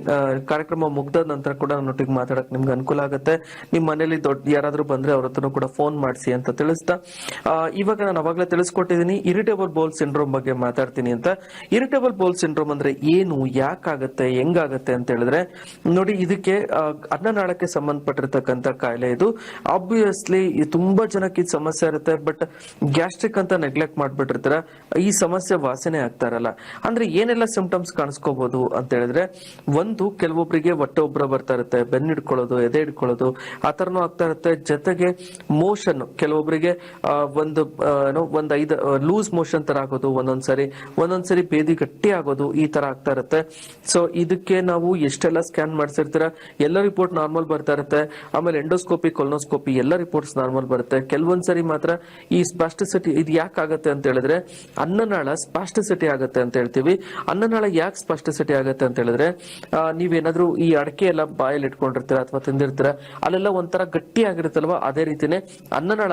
ಕಾರ್ಯಕ್ರಮ ಮುಗ್ದ ನಂತರ ಕೂಡ ನನ್ನೊಟ್ಟಿಗೆ ಮಾತಾಡಕ್ ನಿಮ್ಗೆ ಅನುಕೂಲ ಆಗುತ್ತೆ. ನಿಮ್ಮ ಮನೇಲಿ ದೊಡ್ಡ ಯಾರಾದ್ರೂ ಬಂದ್ರೆ ಅವ್ರ ಹತ್ರ ಕೂಡ ಫೋನ್ ಮಾಡಿಸಿ ಅಂತ ತಿಳಿಸ್ತಾ. ಇವಾಗ ನಾನು ಅವಾಗಲೇ ತಿಳಿಸ್ಕೊಟ್ಟಿದ್ದೀನಿ ಇರಿಟೇಬಲ್ ಬೋಲ್ ಸಿಂಡ್ರೋಮ್ ಬಗ್ಗೆ ಮಾತಾಡ್ತೀನಿ ಅಂತ. ಇರಿಟೇಬಲ್ ಬೋಲ್ ಸಿಂಡ್ರೋಮ್ ಅಂದ್ರೆ ಏನು, ಯಾಕಾಗತ್ತೆ, ಹೆಂಗಾಗತ್ತೆ ಅಂತ ಹೇಳಿದ್ರೆ, ನೋಡಿ ಇದಕ್ಕೆ ಅನ್ನನಾಳಕ್ಕೆ ಸಂಬಂಧಪಟ್ಟಿರ್ತಕ್ಕಂಥ ಕಾಯಿಲೆ ಇದು. ಆಬ್ವಿಯಸ್ಲಿ ತುಂಬಾ ಜನಕ್ಕೆ ಇದು ಸಮಸ್ಯೆ ಇರುತ್ತೆ, ಬಟ್ ಗ್ಯಾಸ್ಟ್ರಿಕ್ ಅಂತ ನೆಗ್ಲೆಕ್ಟ್ ಮಾಡ್ಬಿಟ್ಟಿರ್ತಾರೆ, ಈ ಸಮಸ್ಯೆ ವಾಸನೆ ಆಗ್ತಾ ಇರಲ್ಲ ಅಂದ್ರೆ ಏನೆಲ್ಲ ಸಿಂಪ್ಟಮ್ಸ್ ಕಾಣಿಸ್ಕೋಬಹುದು ಅಂತ ಹೇಳಿದ್ರೆ, ಒಂದು ಕೆಲವೊಬ್ಬರಿಗೆ ಹೊಟ್ಟೆ ಒಬ್ಬರ ಬರ್ತಾ ಇರುತ್ತೆ, ಬೆನ್ನು ಹಿಡ್ಕೊಳ್ಳೋದು, ಎದೆ ಹಿಡ್ಕೊಳ್ಳೋದು, ಆ ಥರನೂ ಆಗ್ತಾ ಇರುತ್ತೆ. ಜೊತೆಗೆ ಮೋಷನ್ ಕೆಲವೊಬ್ಬರಿಗೆ ಒಂದು ಏನೋ ಒಂದ್ ಐದು ಲೂಸ್ ಮೋಷನ್ ತರ ಆಗೋದು, ಒಂದೊಂದ್ಸರಿ ಒಂದೊಂದ್ಸರಿ ಬೇದಿ ಗಟ್ಟಿ ಆಗೋದು, ಈ ತರ ಆಗ್ತಾ ಇರುತ್ತೆ. ಸೊ ಇದಕ್ಕೆ ನಾವು ಎಷ್ಟೆಲ್ಲ ಸ್ಕ್ಯಾನ್ ಮಾಡಿಸಿರ್ತೀರ? ಎಲ್ಲ ರಿಪೋರ್ಟ್ ನಾರ್ಮಲ್ ಬರ್ತಾ ಇರುತ್ತೆ. ಆಮೇಲೆ ಎಂಡೋಸ್ಕೋಪಿ ಕೊಲ್ನೋಸ್ಕೋಪಿ ಎಲ್ಲ ರಿಪೋರ್ಟ್ಸ್ ನಾರ್ಮಲ್ ಬರುತ್ತೆ. ಕೆಲವೊಂದ್ಸರಿ ಮಾತ್ರ ಈ ಸ್ಪಾಸ್ಟಿಸಿಟಿ ಇದು ಯಾಕೆ ಆಗುತ್ತೆ ಅಂತ ಹೇಳಿದ್ರೆ, ಅನ್ನನಾಳ ಸ್ಪಾಸ್ಟಿಸಿಟಿ ಆಗುತ್ತೆ ಅಂತ ಹೇಳ್ತೀವಿ. ಅನ್ನನಾಳ ಯಾಕೆ ಸ್ಪಾಸ್ಟಿಸಿಟಿ ಆಗುತ್ತೆ ಅಂತ ಹೇಳಿದ್ರೆ ನೀವೇನಾದ್ರೂ ಈ ಅಡಕೆ ಎಲ್ಲ ಬಾಯಲ್ಲಿ ಇಟ್ಕೊಂಡಿರ್ತೀರ ಅಥವಾ ತಿಂದಿರ್ತೀರ, ಅಲ್ಲೆಲ್ಲ ಒಂಥರ ಗಟ್ಟಿ ಆಗಿರುತ್ತಲ್ವಾ? ಅದೇ ರೀತಿನೇ ಅನ್ನನಾಳ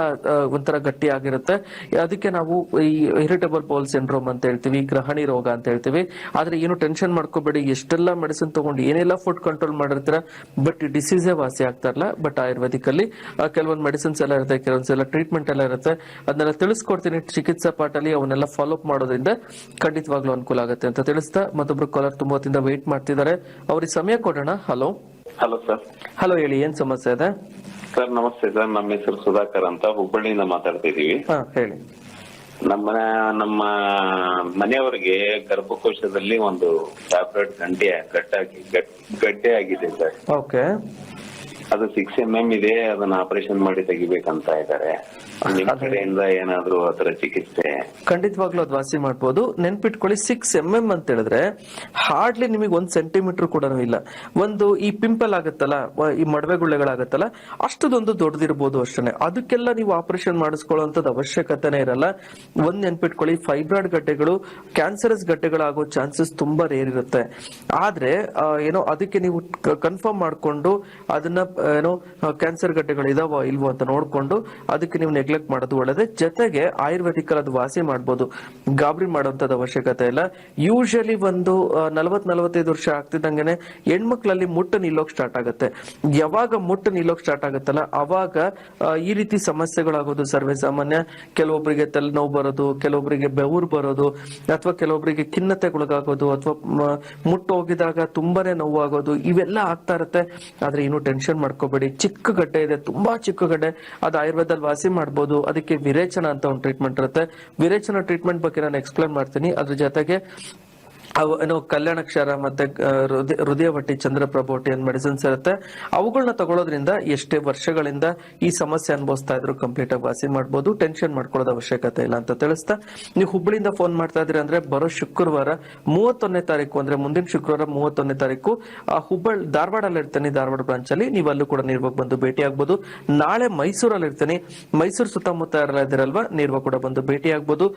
ಒಂಥರ ಗಟ್ಟಿ ಆಗಿರುತ್ತೆ. ಅದಕ್ಕೆ ನಾವು ಈ ಇರಿಟಬಲ್ ಬೌಲ್ ಸಿಂಡ್ರೋಮ್ ಅಂತ ಹೇಳ್ತೀವಿ, ಗ್ರಹಣಿ ರೋಗ ಅಂತ ಹೇಳ್ತೀವಿ. ಆದ್ರೆ ಏನು ಟೆನ್ಷನ್ ಮಾಡ್ಕೋಬೇಡಿ. ಎಷ್ಟೆಲ್ಲ ಮೆಡಿಸಿನ್ ತಗೊಂಡು ಏನೆಲ್ಲ ಫುಡ್ ಕಂಟ್ರೋಲ್ ಮಾಡಿರ್ತೀರ? ಬಟ್ ಡಿಸೀಸೇ ವಾಸಿ ಆಗ್ತಾ ಇರಲ್ಲ. ಬಟ್ ಆಯುರ್ವೇದಿಕ್ ಅಲ್ಲಿ ಕೆಲವೊಂದು ಮೆಡಿಸಿನ್ಸ್ ಎಲ್ಲ ಇರುತ್ತೆ, ಕೆಲವೊಂದ್ಸಲ ಟ್ರೀಟ್ಮೆಂಟ್ ಎಲ್ಲ ಇರುತ್ತೆ. ಅದನ್ನೆಲ್ಲ ತಿಳಿಸ್ಕೊಡ್ತೀನಿ. ಚಿಕಿತ್ಸಾ ಪಾಠಲ್ಲಿ ಅವನ್ನೆಲ್ಲ ಫಾಲೋಅಪ್ ಮಾಡೋದ್ರಿಂದ ಖಂಡಿತವಾಗ್ಲೂ ಅನುಕೂಲ ಆಗುತ್ತೆ ಅಂತ ತಿಳಿಸ್ತಾ ಮತ್ತೊಬ್ರು ಕಾಲರ್ ತುಂಬಾ ಹೊತ್ತಿಂದ ವೇಟ್ ಮಾಡ್ತಿದ್ದಾರೆ. ಅವ್ರಿಗೆ ಸಮಯ ಕೊಡೋಣ. ಹಲೋ ಹಲೋ ಸರ್ ಹಲೋ ಹೇಳಿ ಏನ್ ಸಮಸ್ಯೆ ಇದೆ? ಸರ್ ನಮಸ್ತೆ ಸರ್ ನಮ್ಮ ಹೆಸರು ಸುಧಾಕರ್ ಅಂತ. ಹುಬ್ಬಳ್ಳಿಯಿಂದ ಮಾತಾಡ್ತಾ ಇದೀವಿ ಹಾ ಹೇಳಿ. ನಮ್ಮ ನಮ್ಮ ಮನೆಯವರಿಗೆ ಗರ್ಭಕೋಶದಲ್ಲಿ ಒಂದು ಟ್ಯಾಬ್ಲೆಟ್ ಗಂಟೆ ಗಟ್ಟಾಗಿ ಗಟ್- ಗಡ್ಡೆ ಆಗಿದೆ ಸರ್ ಓಕೆ ಅದು ಸಿಕ್ಸ್ ಎಂ ಎಂ ಇದೆ ಅದನ್ನ ಆಪರೇಷನ್ ಮಾಡಿ ತೆಗಿಬೇಕಂತ ಇದ್ದಾರೆ ನಿಮ್ ಕಡೆಯಿಂದ ಏನಾದ್ರು ಅದರ ಚಿಕಿತ್ಸೆ? ಖಂಡಿತವಾಗ್ಲೂ ಅದು ವಾಸಿ ಮಾಡಬಹುದು ನೆನ್ಪಿಟ್ಕೊಳ್ಳಿ ಸಿಕ್ಸ್ ಎಂ ಎಂ ಅಂತ ಹೇಳಿದ್ರೆ ಹಾರ್ಡ್ಲಿ ನಿಮಗೆ ಒಂದ್ ಸೆಂಟಿಮೀಟರ್ ಕೂಡ ಇಲ್ಲ. ಒಂದು ಈ ಪಿಂಪಲ್ ಆಗುತ್ತಲ್ಲ ಈ ಮಡವೆ ಗುಳ್ಳೆಗಳಾಗತ್ತಲ್ಲ ಅಷ್ಟದೊಂದು ದೊಡ್ಡದಿರ್ಬೋದು ಅಷ್ಟೇ ಅದಕ್ಕೆಲ್ಲ ನೀವು ಆಪರೇಷನ್ ಮಾಡಿಸ್ಕೊಳ್ಳೋಂಥದ್ದು ಅವಶ್ಯಕತೆನೇ ಇರಲ್ಲ. ಒಂದ್ ನೆನ್ಪಿಟ್ಕೊಳ್ಳಿ ಫೈಬ್ರಾಯ್ಡ್ ಗಡ್ಡೆಗಳು ಕ್ಯಾನ್ಸರಸ್ ಗಡ್ಡೆಗಳಾಗೋ ಚಾನ್ಸಸ್ ತುಂಬಾ ರೇರ್ ಇರುತ್ತೆ. ಆದ್ರೆ ಏನೋ ಅದಕ್ಕೆ ನೀವು ಕನ್ಫರ್ಮ್ ಮಾಡ್ಕೊಂಡು ಅದನ್ನ ಏನೋ ಕ್ಯಾನ್ಸರ್ ಗಡ್ಡೆಗಳು ಇದಾವ ಇಲ್ವೋ ಅಂತ ನೋಡ್ಕೊಂಡು ಅದಕ್ಕೆ ನೀವು ನೆಗ್ಲೆಕ್ಟ್ ಮಾಡೋದು ಒಳ್ಳೇದೇ. ಜೊತೆಗೆ ಆಯುರ್ವೇದಿಕ್ ಅದು ವಾಸಿ ಮಾಡ್ಬೋದು. ಗಾಬರಿ ಮಾಡುವಂತದ್ದು ಅವಶ್ಯಕತೆ ಇಲ್ಲ. ಯೂಶಲಿ ಒಂದು ನಲವತ್ ನಲವತ್ತೈದು ವರ್ಷ ಆಗ್ತಿದ್ದಂಗೆನೆ ಹೆಣ್ಮಕ್ಳಲ್ಲಿ ಮುಟ್ಟು ನಿಲ್ಲೋಕ್ ಸ್ಟಾರ್ಟ್ ಆಗುತ್ತೆ. ಯಾವಾಗ ಮುಟ್ಟು ನಿಲ್ಲೋಕ್ ಸ್ಟಾರ್ಟ್ ಆಗುತ್ತಲ್ಲ, ಅವಾಗ ಈ ರೀತಿ ಸಮಸ್ಯೆಗಳಾಗೋದು ಸರ್ವೇ ಸಾಮಾನ್ಯ. ಕೆಲವೊಬ್ಬರಿಗೆ ತಲೆನೋವು ಬರೋದು ಕೆಲವೊಬ್ಬರಿಗೆ ಬೆವರು ಬರೋದು, ಅಥವಾ ಕೆಲವೊಬ್ಬರಿಗೆ ಖಿನ್ನತೆಗೊಳಗಾಗೋದು, ಅಥವಾ ಮುಟ್ಟು ಹೋಗಿದಾಗ ತುಂಬಾನೇ ನೋವು ಆಗೋದು ಇವೆಲ್ಲ ಆಗ್ತಾ ಇರುತ್ತೆ. ಆದ್ರೆ ಇನ್ನು ಟೆನ್ಷನ್ ಮಾಡ್ಕೋಬೇಡಿ. ಚಿಕ್ಕ ಗಡ್ಡೆ ಇದೆ, ತುಂಬಾ ಚಿಕ್ಕ ಗಡ್ಡೆ. ಅದು ಆಯುರ್ವೇದದಲ್ಲಿ ವಾಸಿ ಮಾಡ್ಬೋದು. ಅದಕ್ಕೆ ವಿರೇಚನ ಅಂತ ಒಂದು ಟ್ರೀಟ್ಮೆಂಟ್ ಇರುತ್ತೆ. ವಿರೇಚನ ಟ್ರೀಟ್ಮೆಂಟ್ ಬಗ್ಗೆ ನಾನು ಎಕ್ಸ್ಪ್ಲೇನ್ ಮಾಡ್ತೀನಿ. ಅದ್ರ ಜೊತೆಗೆ ಅವು ಕಲ್ಯಾಣಕ್ಷಾರ ಮತ್ತೆ ಹೃದಯ ಹೃದಯ ಹೃದಯವಟ್ಟಿ ಚಂದ್ರಪ್ರಭೋಟಿ ಅಂತ ಮೆಡಿಸಿನ್ಸ್ ಇರುತ್ತೆ ಅವುಗಳನ್ನ ತಗೊಳ್ಳೋದ್ರಿಂದ ಎಷ್ಟೇ ವರ್ಷಗಳಿಂದ ಈ ಸಮಸ್ಯೆ ಅನುಭವಿಸ್ತಾ ಇದ್ರು ಕಂಪ್ಲೀಟ್ ಆಗಿ ವಾಸಿ ಮಾಡ್ಬೋದು ಟೆನ್ಷನ್ ಮಾಡ್ಕೊಳ್ಳೋದು ಅವಶ್ಯಕತೆ ಇಲ್ಲ ಅಂತ ತಿಳಿಸ್ತಾ. ನೀವು ಹುಬ್ಬಳ್ಳಿಯಿಂದ ಫೋನ್ ಮಾಡ್ತಾ ಇದ್ರಿ ಅಂದ್ರೆ ಬರೋ ಶುಕ್ರವಾರ ಮೂವತ್ತೊಂದನೇ ತಾರೀಕು, ಅಂದ್ರೆ ಮುಂದಿನ ಶುಕ್ರವಾರ ಮೂವತ್ತೊಂದನೇ ತಾರೀಕು, ಆ ಹುಬ್ಬಳ್ಳಿ, ಧಾರವಾಡಲ್ಲಿ ಇರ್ತೀನಿ, ಧಾರವಾಡ ಬ್ರಾಂಚ್ ಅಲ್ಲಿ, ನೀವು ಅಲ್ಲೂ ಕೂಡ ನೇರವಾಗಿ ಬಂದು ಭೇಟಿ ಆಗ್ಬೋದು. ನಾಳೆ ಮೈಸೂರಲ್ಲಿ ಇರ್ತೀನಿ. ಮೈಸೂರು ಸುತ್ತಮುತ್ತ ಯಾರೆಲ್ಲ ನೀರ್ವ ಕೂಡ ಬಂದು ಭೇಟಿ ಆಗ್ಬೋದು.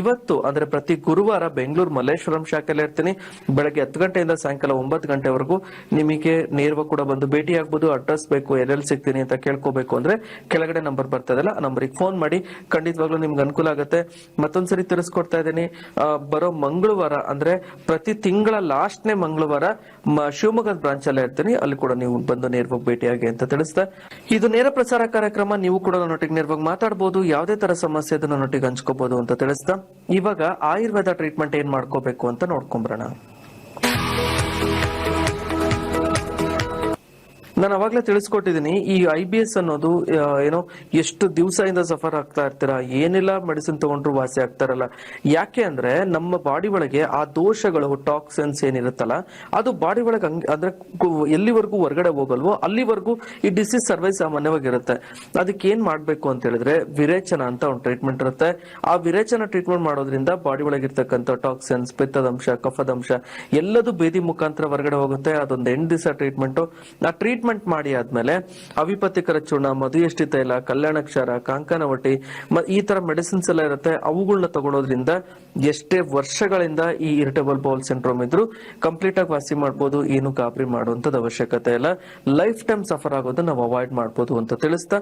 ಇವತ್ತು, ಅಂದ್ರೆ ಪ್ರತಿ ಗುರುವಾರ ಬೆಂಗಳೂರು ಮಲ್ಲೇಶ್ವರಂ ಶಾಖೆಯಲ್ಲಿ ಇರ್ತೀನಿ. ಬೆಳಗ್ಗೆ ಹತ್ತು ಗಂಟೆಯಿಂದ ಸಾಯಂಕಾಲ ಒಂಬತ್ತು ಗಂಟೆವರೆಗೂ ನಿಮಗೆ ನೇರವಾಗಿ ಕೂಡ ಬಂದು ಭೇಟಿ ಆಗ್ಬೋದು. ಅಡ್ರೆಸ್ ಬೇಕು, ಎಲ್ಲೆಲ್ಲಿ ಸಿಗ್ತೀನಿ ಅಂತ ಕೇಳ್ಕೋಬೇಕು ಅಂದ್ರೆ ಕೆಳಗಡೆ ನಂಬರ್ ಬರ್ತದಲ್ಲ, ಆ ನಂಬರಿಗೆ ಫೋನ್ ಮಾಡಿ. ಖಂಡಿತವಾಗ್ಲೂ ನಿಮ್ಗೆ ಅನುಕೂಲ ಆಗುತ್ತೆ. ಮತ್ತೊಂದ್ಸರಿ ತಿಳಿಸ್ಕೊಡ್ತಾ ಇದ್ದೀನಿ. ಬರೋ ಮಂಗಳವಾರ ಅಂದ್ರೆ ಪ್ರತಿ ತಿಂಗಳ ಲಾಸ್ಟ್ನೇ ಮಂಗಳವಾರ ಶಿವಮೊಗ್ಗದ ಬ್ರಾಂಚ್ ಅಲ್ಲೇ ಇರ್ತೀನಿ. ಅಲ್ಲಿ ಕೂಡ ನೀವು ಬಂದು ನೇರವಾಗಿ ಭೇಟಿಯಾಗಿ ಅಂತ ತಿಳಿಸ್ತಾ ಇದು ನೇರ ಪ್ರಸಾರ ಕಾರ್ಯಕ್ರಮ. ನೀವು ಕೂಡ ನನ್ನೊಟ್ಟಿಗೆ ನೇರವಾಗಿ ಮಾತಾಡಬಹುದು ಯಾವುದೇ ತರ ಸಮಸ್ಯೆ ಅದನ್ನ ನನ್ನೊಟ್ಟಿಗೆ ಹಂಚ್ಕೋಬಹುದು ಅಂತ ತಿಳಿಸ್ತಾ ಇವಾಗ ಆಯುರ್ವೇದ ಟ್ರೀಟ್ಮೆಂಟ್ ಏನ್ ಮಾಡ್ಕೋಬೇಕು ಅಂತ ನೋಡ್ಕೊಂಬರೋಣ ನಾನು ಅವಾಗ್ಲೇ ತಿಳಿಸ್ಕೊಟ್ಟಿದ್ದೀನಿ, ಈ ಐ ಬಿ ಎಸ್ ಅನ್ನೋದು ಏನೋ ಎಷ್ಟು ದಿವಸದಿಂದ ಸಫರ್ ಆಗ್ತಾ ಇರ್ತೀರಾ, ಏನೆಲ್ಲ ಮೆಡಿಸಿನ್ ತಗೊಂಡ್ರು ವಾಸಿ ಆಗ್ತಾರಲ್ಲ. ಯಾಕೆ ಅಂದ್ರೆ, ನಮ್ಮ ಬಾಡಿ ಒಳಗೆ ಆ ದೋಷಗಳು, ಟಾಕ್ಸಿನ್ಸ್ ಏನಿರುತ್ತಲ್ಲ, ಅದು ಬಾಡಿ ಒಳಗೆ ಅಂದ್ರೆ ಎಲ್ಲಿವರೆಗೂ ಹೊರಗಡೆ ಹೋಗಲ್ವೋ, ಅಲ್ಲಿವರೆಗೂ ಈ ಡಿಸೀಸ್ ಸರ್ವೈ ಸಾಮಾನ್ಯವಾಗಿರುತ್ತೆ. ಅದಕ್ಕೆ ಏನ್ ಮಾಡ್ಬೇಕು ಅಂತ ಹೇಳಿದ್ರೆ, ವಿರೇಚನ ಅಂತ ಒಂದು ಟ್ರೀಟ್ಮೆಂಟ್ ಇರುತ್ತೆ. ಆ ವಿರೇಚನ ಟ್ರೀಟ್ಮೆಂಟ್ ಮಾಡೋದ್ರಿಂದ ಬಾಡಿ ಒಳಗಿರ್ತಕ್ಕಂಥ ಟಾಕ್ಸಿನ್ಸ್, ಪಿತ್ತದಂಶ, ಕಫದಂಶ, ಎಲ್ಲದೂ ಬೇದಿ ಮುಖಾಂತರ ಹೊರಗಡೆ ಹೋಗುತ್ತೆ. ಅದೊಂದು ಎಂಟು ದಿವಸ ಟ್ರೀಟ್ಮೆಂಟ್ ಆ ಟ್ರೀಟ್ಮೆಂಟ್ ಮಾಡಿ ಆದ್ಮೇಲೆ ಅವಿಪತಿಕರ ಚೂರ್ಣ ಮಧುಯಷ್ಟಿ ತೈಲ ಕಲ್ಯಾಣಕ್ಷರ, ಕಾಂಕನವಟಿ ಈ ತರ ಮೆಡಿಸಿನ್ಸ್ ಎಲ್ಲ ಇರುತ್ತೆ. ಅವುಗಳನ್ನ ತಗೊಳೋದ್ರಿಂದ ಎಷ್ಟೇ ವರ್ಷಗಳಿಂದ ಈ ಇರಿಟಬಲ್ ಬೌಲ್ ಸಿಂಡ್ರೋಮ್ ಇದ್ರು ಕಂಪ್ಲೀಟ್ ಆಗಿ ವಾಸಿ ಮಾಡ್ಬೋದು, ಏನು ಗಾಬರಿ ಮಾಡುವಂತದ ಅವಶ್ಯಕತೆ ಇಲ್ಲ. ಲೈಫ್ ಟೈಮ್ ಸಫರ್ ಆಗೋದನ್ನ ನಾವು ಅವಾಯ್ಡ್ ಮಾಡ್ಬೋದು ಅಂತ ತಿಳಿಸ್ತಾ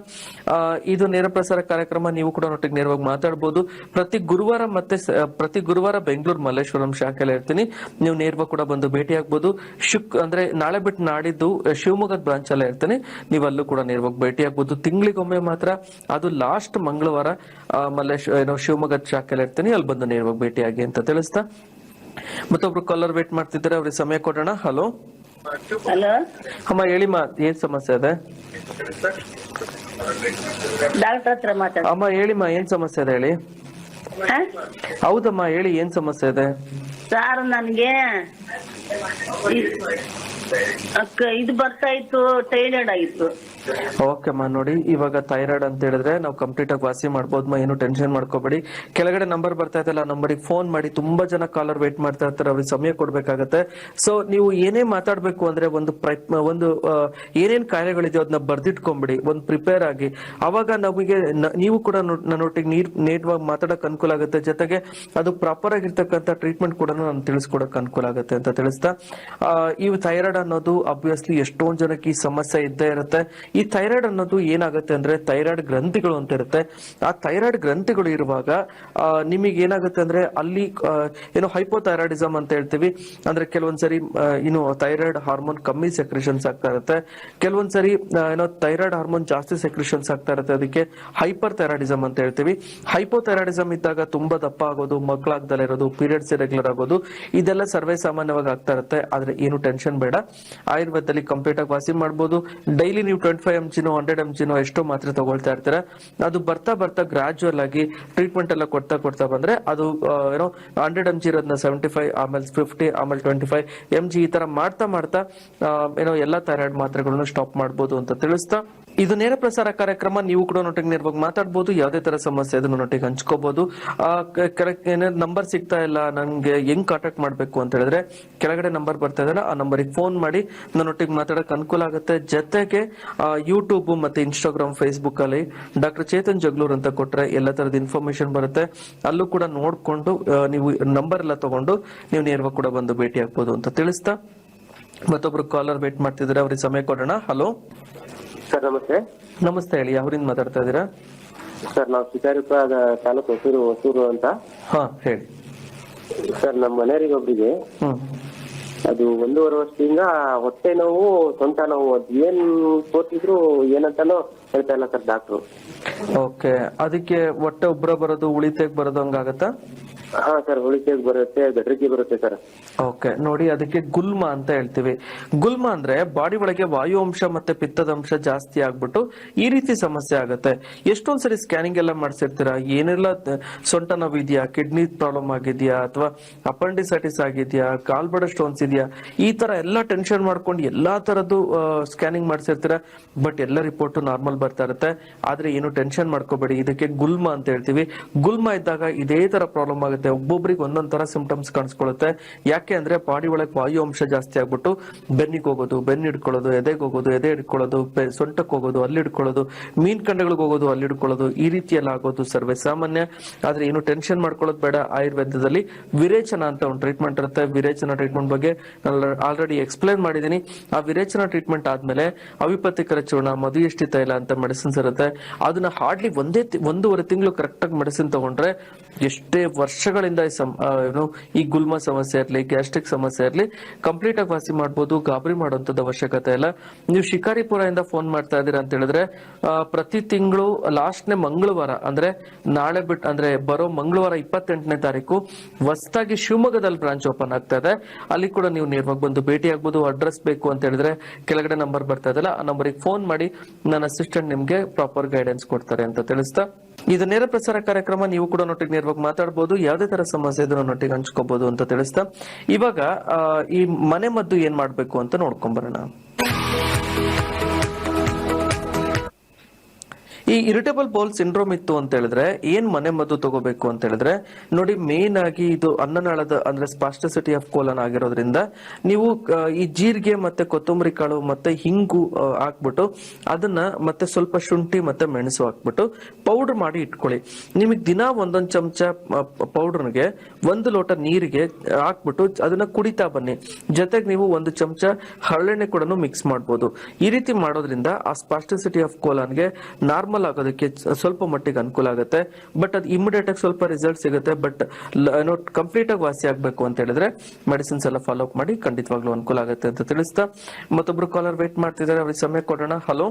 ಇದು ನೇರ ಪ್ರಸಾರ ಕಾರ್ಯಕ್ರಮ, ನೀವು ಕೂಡ ನೋಟಿಗೆ ನೇರವಾಗಿ ಮಾತಾಡ್ಬೋದು. ಪ್ರತಿ ಗುರುವಾರ ಮತ್ತೆ ಪ್ರತಿ ಗುರುವಾರ ಬೆಂಗಳೂರು ಮಲ್ಲೇಶ್ವರಂ ಶಾಖೆಯಲ್ಲಿ ಇರ್ತೀನಿ. ನೀವು ನೇರವಾಗಿ ಕೂಡ ಬಂದು ಭೇಟಿ ಆಗ್ಬೋದು. ಶುಕ್, ಅಂದ್ರೆ ನಾಳೆ ಬಿಟ್ಟು ನಾಡಿದ್ದು ಶಿವಮೊಗ್ಗದ ಬ್ರಾಂಚ್ ಅಲ್ಲೇ ಇರ್ತೀನಿ. ನೀವು ಅಲ್ಲೂ ಕೂಡ ನೇರವಾಗಿ ಭೇಟಿ ಆಗ್ಬೋದು. ತಿಂಗಳಿಗೊಮ್ಮೆ ಮಾತ್ರ, ಅದು ಲಾಸ್ಟ್ ಮಂಗಳವಾರ ಮಲ್ಲೇಶ್ವರ ಮಲ್ಲೇಶ್, ಏನೋ ಶಿವಮೊಗ್ಗದ ಶಾಖೆಯಲ್ಲಿ ಇರ್ತೀನಿ. ಅಲ್ಲಿ ಬಂದು ನೇರವಾಗಿ ಭೇಟಿಯಾಗಿ ಅಂತ ತಿಳಿಸ್ತಾ. ಮತ್ತೊಬ್ರು ಕಾಲರ್ ವೇಟ್ ಮಾಡ್ತಿದ್ದಾರೆ ಅವ್ರಿಗೆ ಸಮಯ ಕೊಡೋಣ. ಹಲೋ ಹಲೋ ಅಮ್ಮ ಹೇಳಿ ಮಾ ಏನ್ ಸಮಸ್ಯೆ ಇದೆ? ಡಾಕ್ಟರ್ ಹತ್ರ ಮಾತಾಡ ಅಮ್ಮ ಹೇಳಿಮ್ಮ ಏನ್ ಸಮಸ್ಯೆ ಇದೆ ಹೇಳಿ. ಹೌದಮ್ಮ ಹೇಳಿ ಏನ್ ಸಮಸ್ಯೆ ಇದೆ? ಸರ್ ನನ್ಗೆ ಅಕ್ಕ ಇದು ಬರ್ತಾ ಇತ್ತು ಟೈಲರ್ಡ್ ಆಗಿತ್ತು. ಓಕೆ ಅಮ್ಮ, ನೋಡಿ, ಇವಾಗ ಥೈರಾಯ್ಡ್ ಅಂತ ಹೇಳಿದ್ರೆ ನಾವು ಕಂಪ್ಲೀಟ್ ಆಗಿ ವಾಸಿ ಮಾಡ್ಬೋದಮ್ಮ ಏನು ಟೆನ್ಷನ್ ಮಾಡ್ಕೋಬೇಡಿ. ಕೆಳಗಡೆ ನಂಬರ್ ಬರ್ತಾ ಇದೆಲ್ಲ ನಂಬರಿಗೆ ಫೋನ್ ಮಾಡಿ, ತುಂಬಾ ಜನ ಕಾಲರ್ ವೇಟ್ ಮಾಡ್ತಾ ಇರ್ತಾರೆ, ಅವ್ರಿಗೆ ಸಮಯ ಕೊಡ್ಬೇಕಾಗತ್ತೆ. ಸೊ ನೀವು ಏನೇ ಮಾತಾಡ್ಬೇಕು ಅಂದ್ರೆ ಒಂದು ಪ್ರಯತ್ನ, ಒಂದು ಏನೇನ್ ಕಾಯಿಲೆಗಳಿದೆಯೋ ಅದನ್ನ ಬರ್ದಿಟ್ಕೊಂಬಿಡಿ, ಒಂದು ಪ್ರಿಪೇರ್ ಆಗಿ. ಅವಾಗ ನಮಗೆ ನೀವು ಕೂಡ ನನ್ನೊಟ್ಟಿಗೆ ನೀರ್, ನೇರವಾಗಿ ಮಾತಾಡಕ್ ಅನುಕೂಲ ಆಗುತ್ತೆ. ಜೊತೆಗೆ ಅದು ಪ್ರಾಪರ್ ಆಗಿರ್ತಕ್ಕಂಥ ಟ್ರೀಟ್ಮೆಂಟ್ ಕೂಡ ನಾನು ತಿಳಿಸ್ಕೊಡಕ್ ಅನುಕೂಲ ಆಗುತ್ತೆ ಅಂತ ತಿಳಿಸ್ತಾ. ಈ ಥೈರಾಯ್ಡ್ ಅನ್ನೋದು ಅಬ್ವಿಯಸ್ಲಿ ಎಷ್ಟೊಂದ್ ಜನಕ್ಕೆ ಈ ಸಮಸ್ಯೆ ಇದ್ದೇ ಇರುತ್ತೆ. ಈ ಥೈರಾಯ್ಡ್ ಅನ್ನೋದು ಏನಾಗುತ್ತೆ ಅಂದ್ರೆ ಥೈರಾಯ್ಡ್ ಗ್ರಂಥಿಗಳು ಅಂತ ಇರುತ್ತೆ. ಆ ಥೈರಾಯ್ಡ್ ಗ್ರಂಥಿಗಳು ಇರುವಾಗ ನಿಮಗೆ ಏನಾಗುತ್ತೆ ಅಂದ್ರೆ ಅಲ್ಲಿ ಏನು ಹೈಪೋಥೈರಾಯ್ಡಿಸಮ್ ಅಂತ ಹೇಳ್ತೀವಿ. ಅಂದ್ರೆ ಕೆಲವೊಂದ್ಸರಿ ಏನು ಥೈರಾಯ್ಡ್ ಹಾರ್ಮೋನ್ ಕಮ್ಮಿ ಸೆಕ್ರಿಷನ್ಸ್ ಆಗ್ತಾ ಇರುತ್ತೆ. ಕೆಲವೊಂದ್ಸರಿ ಏನೋ ಥೈರಾಯ್ಡ್ ಹಾರ್ಮೋನ್ ಜಾಸ್ತಿ ಸೆಕ್ರಿಷನ್ಸ್ ಆಗ್ತಾ ಇರುತ್ತೆ. ಅದಕ್ಕೆ ಹೈಪರ್ ಥೈರಾಯ್ಡಿಸಮ್ ಅಂತ ಹೇಳ್ತೀವಿ. ಹೈಪೋಥೈರಾಯ್ಡಿಸಮ್ ಇದ್ದಾಗ ತುಂಬಾ ದಪ್ಪ ಆಗೋದು ಮಕ್ಕಳಾಗ್ದಲೇ ಇರೋದು ಪೀರಿಯಡ್ಸ್ ಇರೆಗ್ಯುಲರ್ ಆಗೋದು, ಇದೆಲ್ಲ ಸರ್ವೇ ಸಾಮಾನ್ಯವಾಗಿ ಆಗ್ತಾ ಇರುತ್ತೆ. ಆದ್ರೆ ಏನು ಟೆನ್ಷನ್ ಬೇಡ. ಆಯುರ್ವೇದದಲ್ಲಿ ಕಂಪ್ಲೀಟ್ ಆಗಿ ವಾಸಿ ಮಾಡ್ಬೋದು. ಡೈಲಿ ನೀವು ಟ್ವೆಂಟಿ ಫೈವ್ ಎಂ ಜಿನೋ ಹಂಡ್ರೆಡ್ ಎಂ ಜಿನೋ ಎಷ್ಟೋ ಮಾತ್ರೆ ತಗೊಳ್ತಾ ಇರ್ತಾರೆ. ಅದು ಬರ್ತಾ ಬರ್ತಾ ಗ್ರಾಜುವಲ್ ಆಗಿ ಟ್ರೀಟ್ಮೆಂಟ್ ಎಲ್ಲ ಕೊಡ್ತಾ ಕೊಡ್ತಾ ಬಂದ್ರೆ ಅದು ಏನೋ ಹಂಡ್ರೆಡ್ ಎಂ ಜಿ ಇರೋದನ್ನ ಸೆವೆಂಟಿ ಫೈವ್ ಆಮೇಲೆ ಫಿಫ್ಟಿ ಆಮೇಲೆ ಟ್ವೆಂಟಿ ಫೈವ್ ಎಂ ಜಿ ಈ ತರ ಮಾಡ್ತಾ ಮಾಡ್ತಾ ಏನೋ ಎಲ್ಲಾ ಥೈರಾಯ್ಡ್ ಮಾತ್ರೆಗಳನ್ನು ಸ್ಟಾಪ್ ಮಾಡಬಹುದು ಅಂತ ತಿಳಿಸ್ತಾ. ಇದು ನೇರ ಪ್ರಸಾರ ಕಾರ್ಯಕ್ರಮ, ನೀವು ಕೂಡ ನೊಟ್ಟಿಗೆ ನೇರವಾಗಿ ಮಾತಾಡಬಹುದು ಯಾವುದೇ ತರ ಸಮಸ್ಯೆ ಅದನ್ನು ನೊಟ್ಟಿಗೆ ಹಂಚ್ಕೋಬಹುದು ಕರೆಕ್ಟ್ ನಂಬರ್ ಸಿಗ್ತಾ ಇಲ್ಲ, ನಂಗೆ ಹೆಂಗ್ ಕಾಂಟ್ಯಾಕ್ಟ್ ಮಾಡಬೇಕು ಅಂತ ಹೇಳಿದ್ರೆ, ಕೆಳಗಡೆ ನಂಬರ್ ಬರ್ತಾ ಇದ್ದಾರೆ ಆ ನಂಬರಿಗೆ ಫೋನ್ ಮಾಡಿ, ನನ್ನೊಟ್ಟಿಗೆ ಮಾತಾಡಕ್ ಅನುಕೂಲ ಆಗುತ್ತೆ. ಜೊತೆಗೆ ಯೂಟ್ಯೂಬ್ ಮತ್ತೆ ಇನ್ಸ್ಟಾಗ್ರಾಮ್ ಫೇಸ್ಬುಕ್ ಅಲ್ಲಿ ಡಾಕ್ಟರ್ ಚೇತನ್ ಜಗ್ಲೂರ್ ಅಂತ ಕೊಟ್ರೆ ಎಲ್ಲ ತರದ ಇನ್ಫಾರ್ಮೇಶನ್ ಬರುತ್ತೆ. ಅಲ್ಲೂ ಕೂಡ ನೋಡ್ಕೊಂಡು ನೀವು ನಂಬರ್ ಎಲ್ಲ ತಗೊಂಡು ನೀವು ನೇರವಾಗಿ ಕೂಡ ಬಂದು ಭೇಟಿ ಆಗ್ಬೋದು ಅಂತ ತಿಳಿಸ್ತಾ. ಮತ್ತೊಬ್ರು ಕಾಲರ್ ವೇಟ್ ಮಾಡ್ತಿದ್ರೆ ಅವ್ರಿಗೆ ಸಮಯ ಕೊಡೋಣ. ಹಲೋ ಸರ್ ನಮಸ್ತೆ. ನಮಸ್ತೆ ಹೇಳಿ ಅವರಿಂದ ಮಾತಾಡ್ತಾ ಇದ್ದೀರಾ? ಸರ್ ನಾವು ಶಿಕಾರಿಪುರ ತಾಲೂಕು ಹೊಸೂರು ಹೊಸೂರು ಅಂತ. ಹಾ ಹೇಳಿ. ಸರ್ ನಮ್ಮ ಮನೆಯವರಿಗೆ ಒಬ್ಬರಿಗೆ ಅದು ಒಂದೂವರೆ ವರ್ಷದಿಂದ ಹೊಟ್ಟೆ ನೋವು, ಸೊಂಟ ನೋವು, ಅದು ಏನ್ ತೋರಿಸಿದ್ರು ಏನಂತಾನೋ ಹೇಳ್ತಾ ಇಲ್ಲ ಸರ್ ಡಾಕ್ಟ್ರು. ಓಕೆ, ಅದಕ್ಕೆ ಹೊಟ್ಟೆ ಒಬ್ಬರ ಬರೋದು ಉಳಿತೆಗ್ ಬರೋದು ಹಂಗಾಗತ್ತಾ? ಬರುತ್ತೆ ಸರ್. ಓಕೆ, ನೋಡಿ ಅದಕ್ಕೆ ಗುಲ್ಮ ಅಂತ ಹೇಳ್ತೀವಿ. ಗುಲ್ಮ ಅಂದ್ರೆ ಬಾಡಿ ಒಳಗೆ ವಾಯು ಅಂಶ ಮತ್ತೆ ಪಿತ್ತದ ಅಂಶ ಜಾಸ್ತಿ ಆಗ್ಬಿಟ್ಟು ಈ ರೀತಿ ಸಮಸ್ಯೆ ಆಗುತ್ತೆ. ಎಷ್ಟೊಂದ್ ಸರಿ ಸ್ಕ್ಯಾನಿಂಗ್ ಎಲ್ಲ ಮಾಡ್ಸಿರ್ತೀರಾ? ಏನೆಲ್ಲ ಸೊಂಟ ನೋವು ಇದೆಯಾ ಕಿಡ್ನಿ ಪ್ರಾಬ್ಲಮ್ ಆಗಿದ್ಯಾ? ಅಥವಾ ಅಪೆಂಡಿಸೈಟಿಸ್ ಆಗಿದ್ಯಾ? ಕಾಲ್ಬಡ ಸ್ಟೋನ್ಸ್ ಇದೆಯಾ? ಈ ತರ ಎಲ್ಲಾ ಟೆನ್ಷನ್ ಮಾಡ್ಕೊಂಡು ಎಲ್ಲಾ ತರದ್ದು ಸ್ಕ್ಯಾನಿಂಗ್ ಮಾಡ್ಸಿರ್ತೀರಾ? ಬಟ್ ಎಲ್ಲ ರಿಪೋರ್ಟ್ ನಾರ್ಮಲ್ ಬರ್ತಾ ಇರುತ್ತೆ. ಆದ್ರೆ ಏನು ಟೆನ್ಷನ್ ಮಾಡ್ಕೋಬೇಡಿ. ಇದಕ್ಕೆ ಗುಲ್ಮ ಅಂತ ಹೇಳ್ತೀವಿ. ಗುಲ್ಮ ಇದ್ದಾಗ ಇದೇ ತರ ಪ್ರಾಬ್ಲಮ್ ಆಗುತ್ತೆ. ಒಬ್ಬೊಬ್ರಿಗೆ ಒಂದೊಂದ್ ತರ ಸಿಂಪ್ಟಮ್ಸ್ ಕಾಣಿಸ್ಕೊಳ್ಳುತ್ತೆ ಯಾಕೆ ಅಂದ್ರೆ ಬಾಡಿ ಒಳಗೆ ವಾಯು ಅಂಶ ಜಾಸ್ತಿ ಆಗ್ಬಿಟ್ಟು ಬೆನ್ನಿಗೆ ಹೋಗೋದು ಬೆನ್ನು ಹಿಡ್ಕೊಳ್ಳೋದು, ಎದೆಗೆ ಹೋಗೋದು, ಎದೆ ಹಿಡ್ಕೊಳ್ಳೋದು ಸೊಂಟಕ್ಕೆ ಹೋಗೋದು, ಅಲ್ಲಿ ಹಿಡ್ಕೊಳ್ಳೋದು, ಮೀನ್ ಕಂಡಗಳಿಗೆ ಹೋಗೋದು, ಅಲ್ಲಿ ಹಿಡ್ಕೊಳ್ಳೋದು, ಈ ರೀತಿಯಲ್ಲಿ ಆಗೋದು ಸರ್ವೇ ಸಾಮಾನ್ಯ. ಆದ್ರೆ ಏನು ಟೆನ್ಷನ್ ಮಾಡ್ಕೊಳ್ಳೋದು ಬೇಡ. ಆಯುರ್ವೇದದಲ್ಲಿ ವಿರೇಚನ ಅಂತ ಒಂದು ಟ್ರೀಟ್ಮೆಂಟ್ ಇರುತ್ತೆ. ವಿರೇಚನ ಟ್ರೀಟ್ಮೆಂಟ್ ಬಗ್ಗೆ ನಾನು ಆಲ್ರೆಡಿ ಎಕ್ಸ್ಪ್ಲೈನ್ ಮಾಡಿದೀನಿ. ಆ ವಿರೇಚನ ಟ್ರೀಟ್ಮೆಂಟ್ ಆದ್ಮೇಲೆ ಅವಿಪತ್ತಿಕರ ಚೂರ್ಣ, ಮಧುಯಷ್ಟಿ ತೈಲ ಅಂತ ಮೆಡಿಸಿನ್ಸ್ ಇರುತ್ತೆ. ಅದನ್ನ ಹಾರ್ಡ್ಲಿ ಒಂದೇ ಒಂದೂವರೆ ತಿಂಗಳು ಕರೆಕ್ಟ್ ಆಗಿ ಮೆಡಿಸಿನ್ ತಗೊಂಡ್ರೆ ಎಷ್ಟೇ ವರ್ಷಗಳಿಂದ ಈ ಸಮ್- ಏನು, ಈ ಗುಲ್ಮ ಸಮಸ್ಯೆ ಇರಲಿ, ಗ್ಯಾಸ್ಟ್ರಿಕ್ ಸಮಸ್ಯೆ ಇರಲಿ ಕಂಪ್ಲೀಟ್ ಆಗಿ ವಾಸಿ ಮಾಡ್ಬೋದು, ಗಾಬರಿ ಮಾಡುವಂಥದ್ದು ಅವಶ್ಯಕತೆ ಇಲ್ಲ. ನೀವು ಶಿಕಾರಿಪುರದಿಂದ ಫೋನ್ ಮಾಡ್ತಾ ಇದ್ದೀರಾ ಅಂತ ಹೇಳಿದ್ರೆ ಪ್ರತಿ ತಿಂಗಳು ಲಾಸ್ಟ್ನೇ ಮಂಗಳವಾರ, ಅಂದ್ರೆ ನಾಳೆ ಬಿಟ್ಟು ಅಂದ್ರೆ ಬರೋ ಮಂಗಳವಾರ ಇಪ್ಪತ್ತೆಂಟನೇ ತಾರೀಕು, ಹೊಸದಾಗಿ ಶಿವಮೊಗ್ಗದಲ್ಲಿ ಬ್ರಾಂಚ್ ಓಪನ್ ಆಗ್ತಾ ಇದೆ. ಅಲ್ಲಿ ಕೂಡ ನೀವು ನೇರವಾಗಿ ಬಂದು ಭೇಟಿ ಆಗ್ಬೋದು ಅಡ್ರೆಸ್ ಬೇಕು ಅಂತ ಹೇಳಿದ್ರೆ ಕೆಳಗಡೆ ನಂಬರ್ ಬರ್ತಾ ಇದೆಲ್ಲ ಆ ನಂಬರಿಗೆ ಫೋನ್ ಮಾಡಿ, ನನ್ನ ಅಸಿಸ್ಟೆಂಟ್ ನಿಮ್ಗೆ ಪ್ರಾಪರ್ ಗೈಡೆನ್ಸ್ ಕೊಡ್ತಾರೆ ಅಂತ ತಿಳಿಸ್ತಾ ಇದು ನೇರ ಪ್ರಸಾರ ಕಾರ್ಯಕ್ರಮ, ನೀವು ಕೂಡ ನೊಟ್ಟಿಗೆ ನೇರವಾಗಿ ಮಾತಾಡಬಹುದು ಯಾವುದೇ ತರ ಸಮಸ್ಯೆ ಇದ್ರೂ ನೊಟ್ಟಿಗೆ ಹಂಚ್ಕೋಬಹುದು ಅಂತ ತಿಳಿಸ್ತಾ. ಇವಾಗ ಈ ಮನೆ ಮದ್ದು ಏನ್ ಮಾಡ್ಬೇಕು ಅಂತ ನೋಡ್ಕೊಂಬರೋಣ ಈ ಇರಿಟೇಬಲ್ ಬೌಲ್ ಸಿಂಡ್ರೋಮ್ ಇತ್ತು ಅಂತ ಹೇಳಿದ್ರೆ ಏನ್ ಮನೆ ಮದ್ದು ತಗೋಬೇಕು ಅಂತ ಹೇಳಿದ್ರೆ, ನೋಡಿ ಮೇನ್ ಆಗಿ ಇದು ಅನ್ನನಾಳದ ಅಂದ್ರೆ ಸ್ಪಾಸ್ಟಿಸಿಟಿ ಆಫ್ ಕೋಲನ್ ಆಗಿರೋದ್ರಿಂದ ನೀವು ಈ ಜೀರಿಗೆ ಮತ್ತೆ ಕೊತ್ತಂಬರಿ ಕಾಳು ಮತ್ತೆ ಹಿಂಗು ಹಾಕ್ಬಿಟ್ಟು ಅದನ್ನ ಮತ್ತೆ ಸ್ವಲ್ಪ ಶುಂಠಿ ಮತ್ತೆ ಮೆಣಸು ಹಾಕ್ಬಿಟ್ಟು ಪೌಡರ್ ಮಾಡಿ ಇಟ್ಕೊಳ್ಳಿ. ನಿಮಗೆ ದಿನ ಒಂದೊಂದ್ ಚಮಚ ಪೌಡರ್ಗೆ ಒಂದು ಲೋಟ ನೀರಿಗೆ ಹಾಕ್ಬಿಟ್ಟು ಅದನ್ನ ಕುಡಿತಾ ಬನ್ನಿ. ಜೊತೆಗೆ ನೀವು ಒಂದು ಚಮಚ ಹರಳೆಣ್ಣೆ ಕೂಡ ಮಿಕ್ಸ್ ಮಾಡ್ಬೋದು. ಈ ರೀತಿ ಮಾಡೋದ್ರಿಂದ ಆ ಸ್ಪಾಸ್ಟಿಸಿಟಿ ಆಫ್ ಕೋಲನ್ಗೆ ನಾರ್ಮಲ್ ಆಗೋದಕ್ಕೆ ಸ್ವಲ್ಪ ಮಟ್ಟಿಗೆ ಅನುಕೂಲ ಆಗುತ್ತೆ. ಬಟ್ ಅದು ಇಮಿಡಿಯೇಟ್ ಆಗಿ ಸ್ವಲ್ಪ ರಿಸಲ್ಟ್ ಸಿಗುತ್ತೆ. ಬಟ್ ಏನೋ ಕಂಪ್ಲೀಟ್ ಆಗಿ ವಾಸಿ ಆಗ್ಬೇಕು ಅಂತ ಹೇಳಿದ್ರೆ ಮೆಡಿಸಿನ್ಸ್ ಎಲ್ಲ ಫಾಲೋ ಅಪ್ ಮಾಡಿ ಖಂಡಿತವಾಗ್ಲೂ ಅನುಕೂಲ ಆಗುತ್ತೆ ಅಂತ ತಿಳಿಸ್ತಾ. ಮತ್ತೊಬ್ರು ಕಾಲರ್ ವೇಟ್ ಮಾಡ್ತಿದ್ದಾರೆ. ಅವ್ರಿಗೆ ಸಮಯ ಕೊಡೋಣ. ಹಲೋ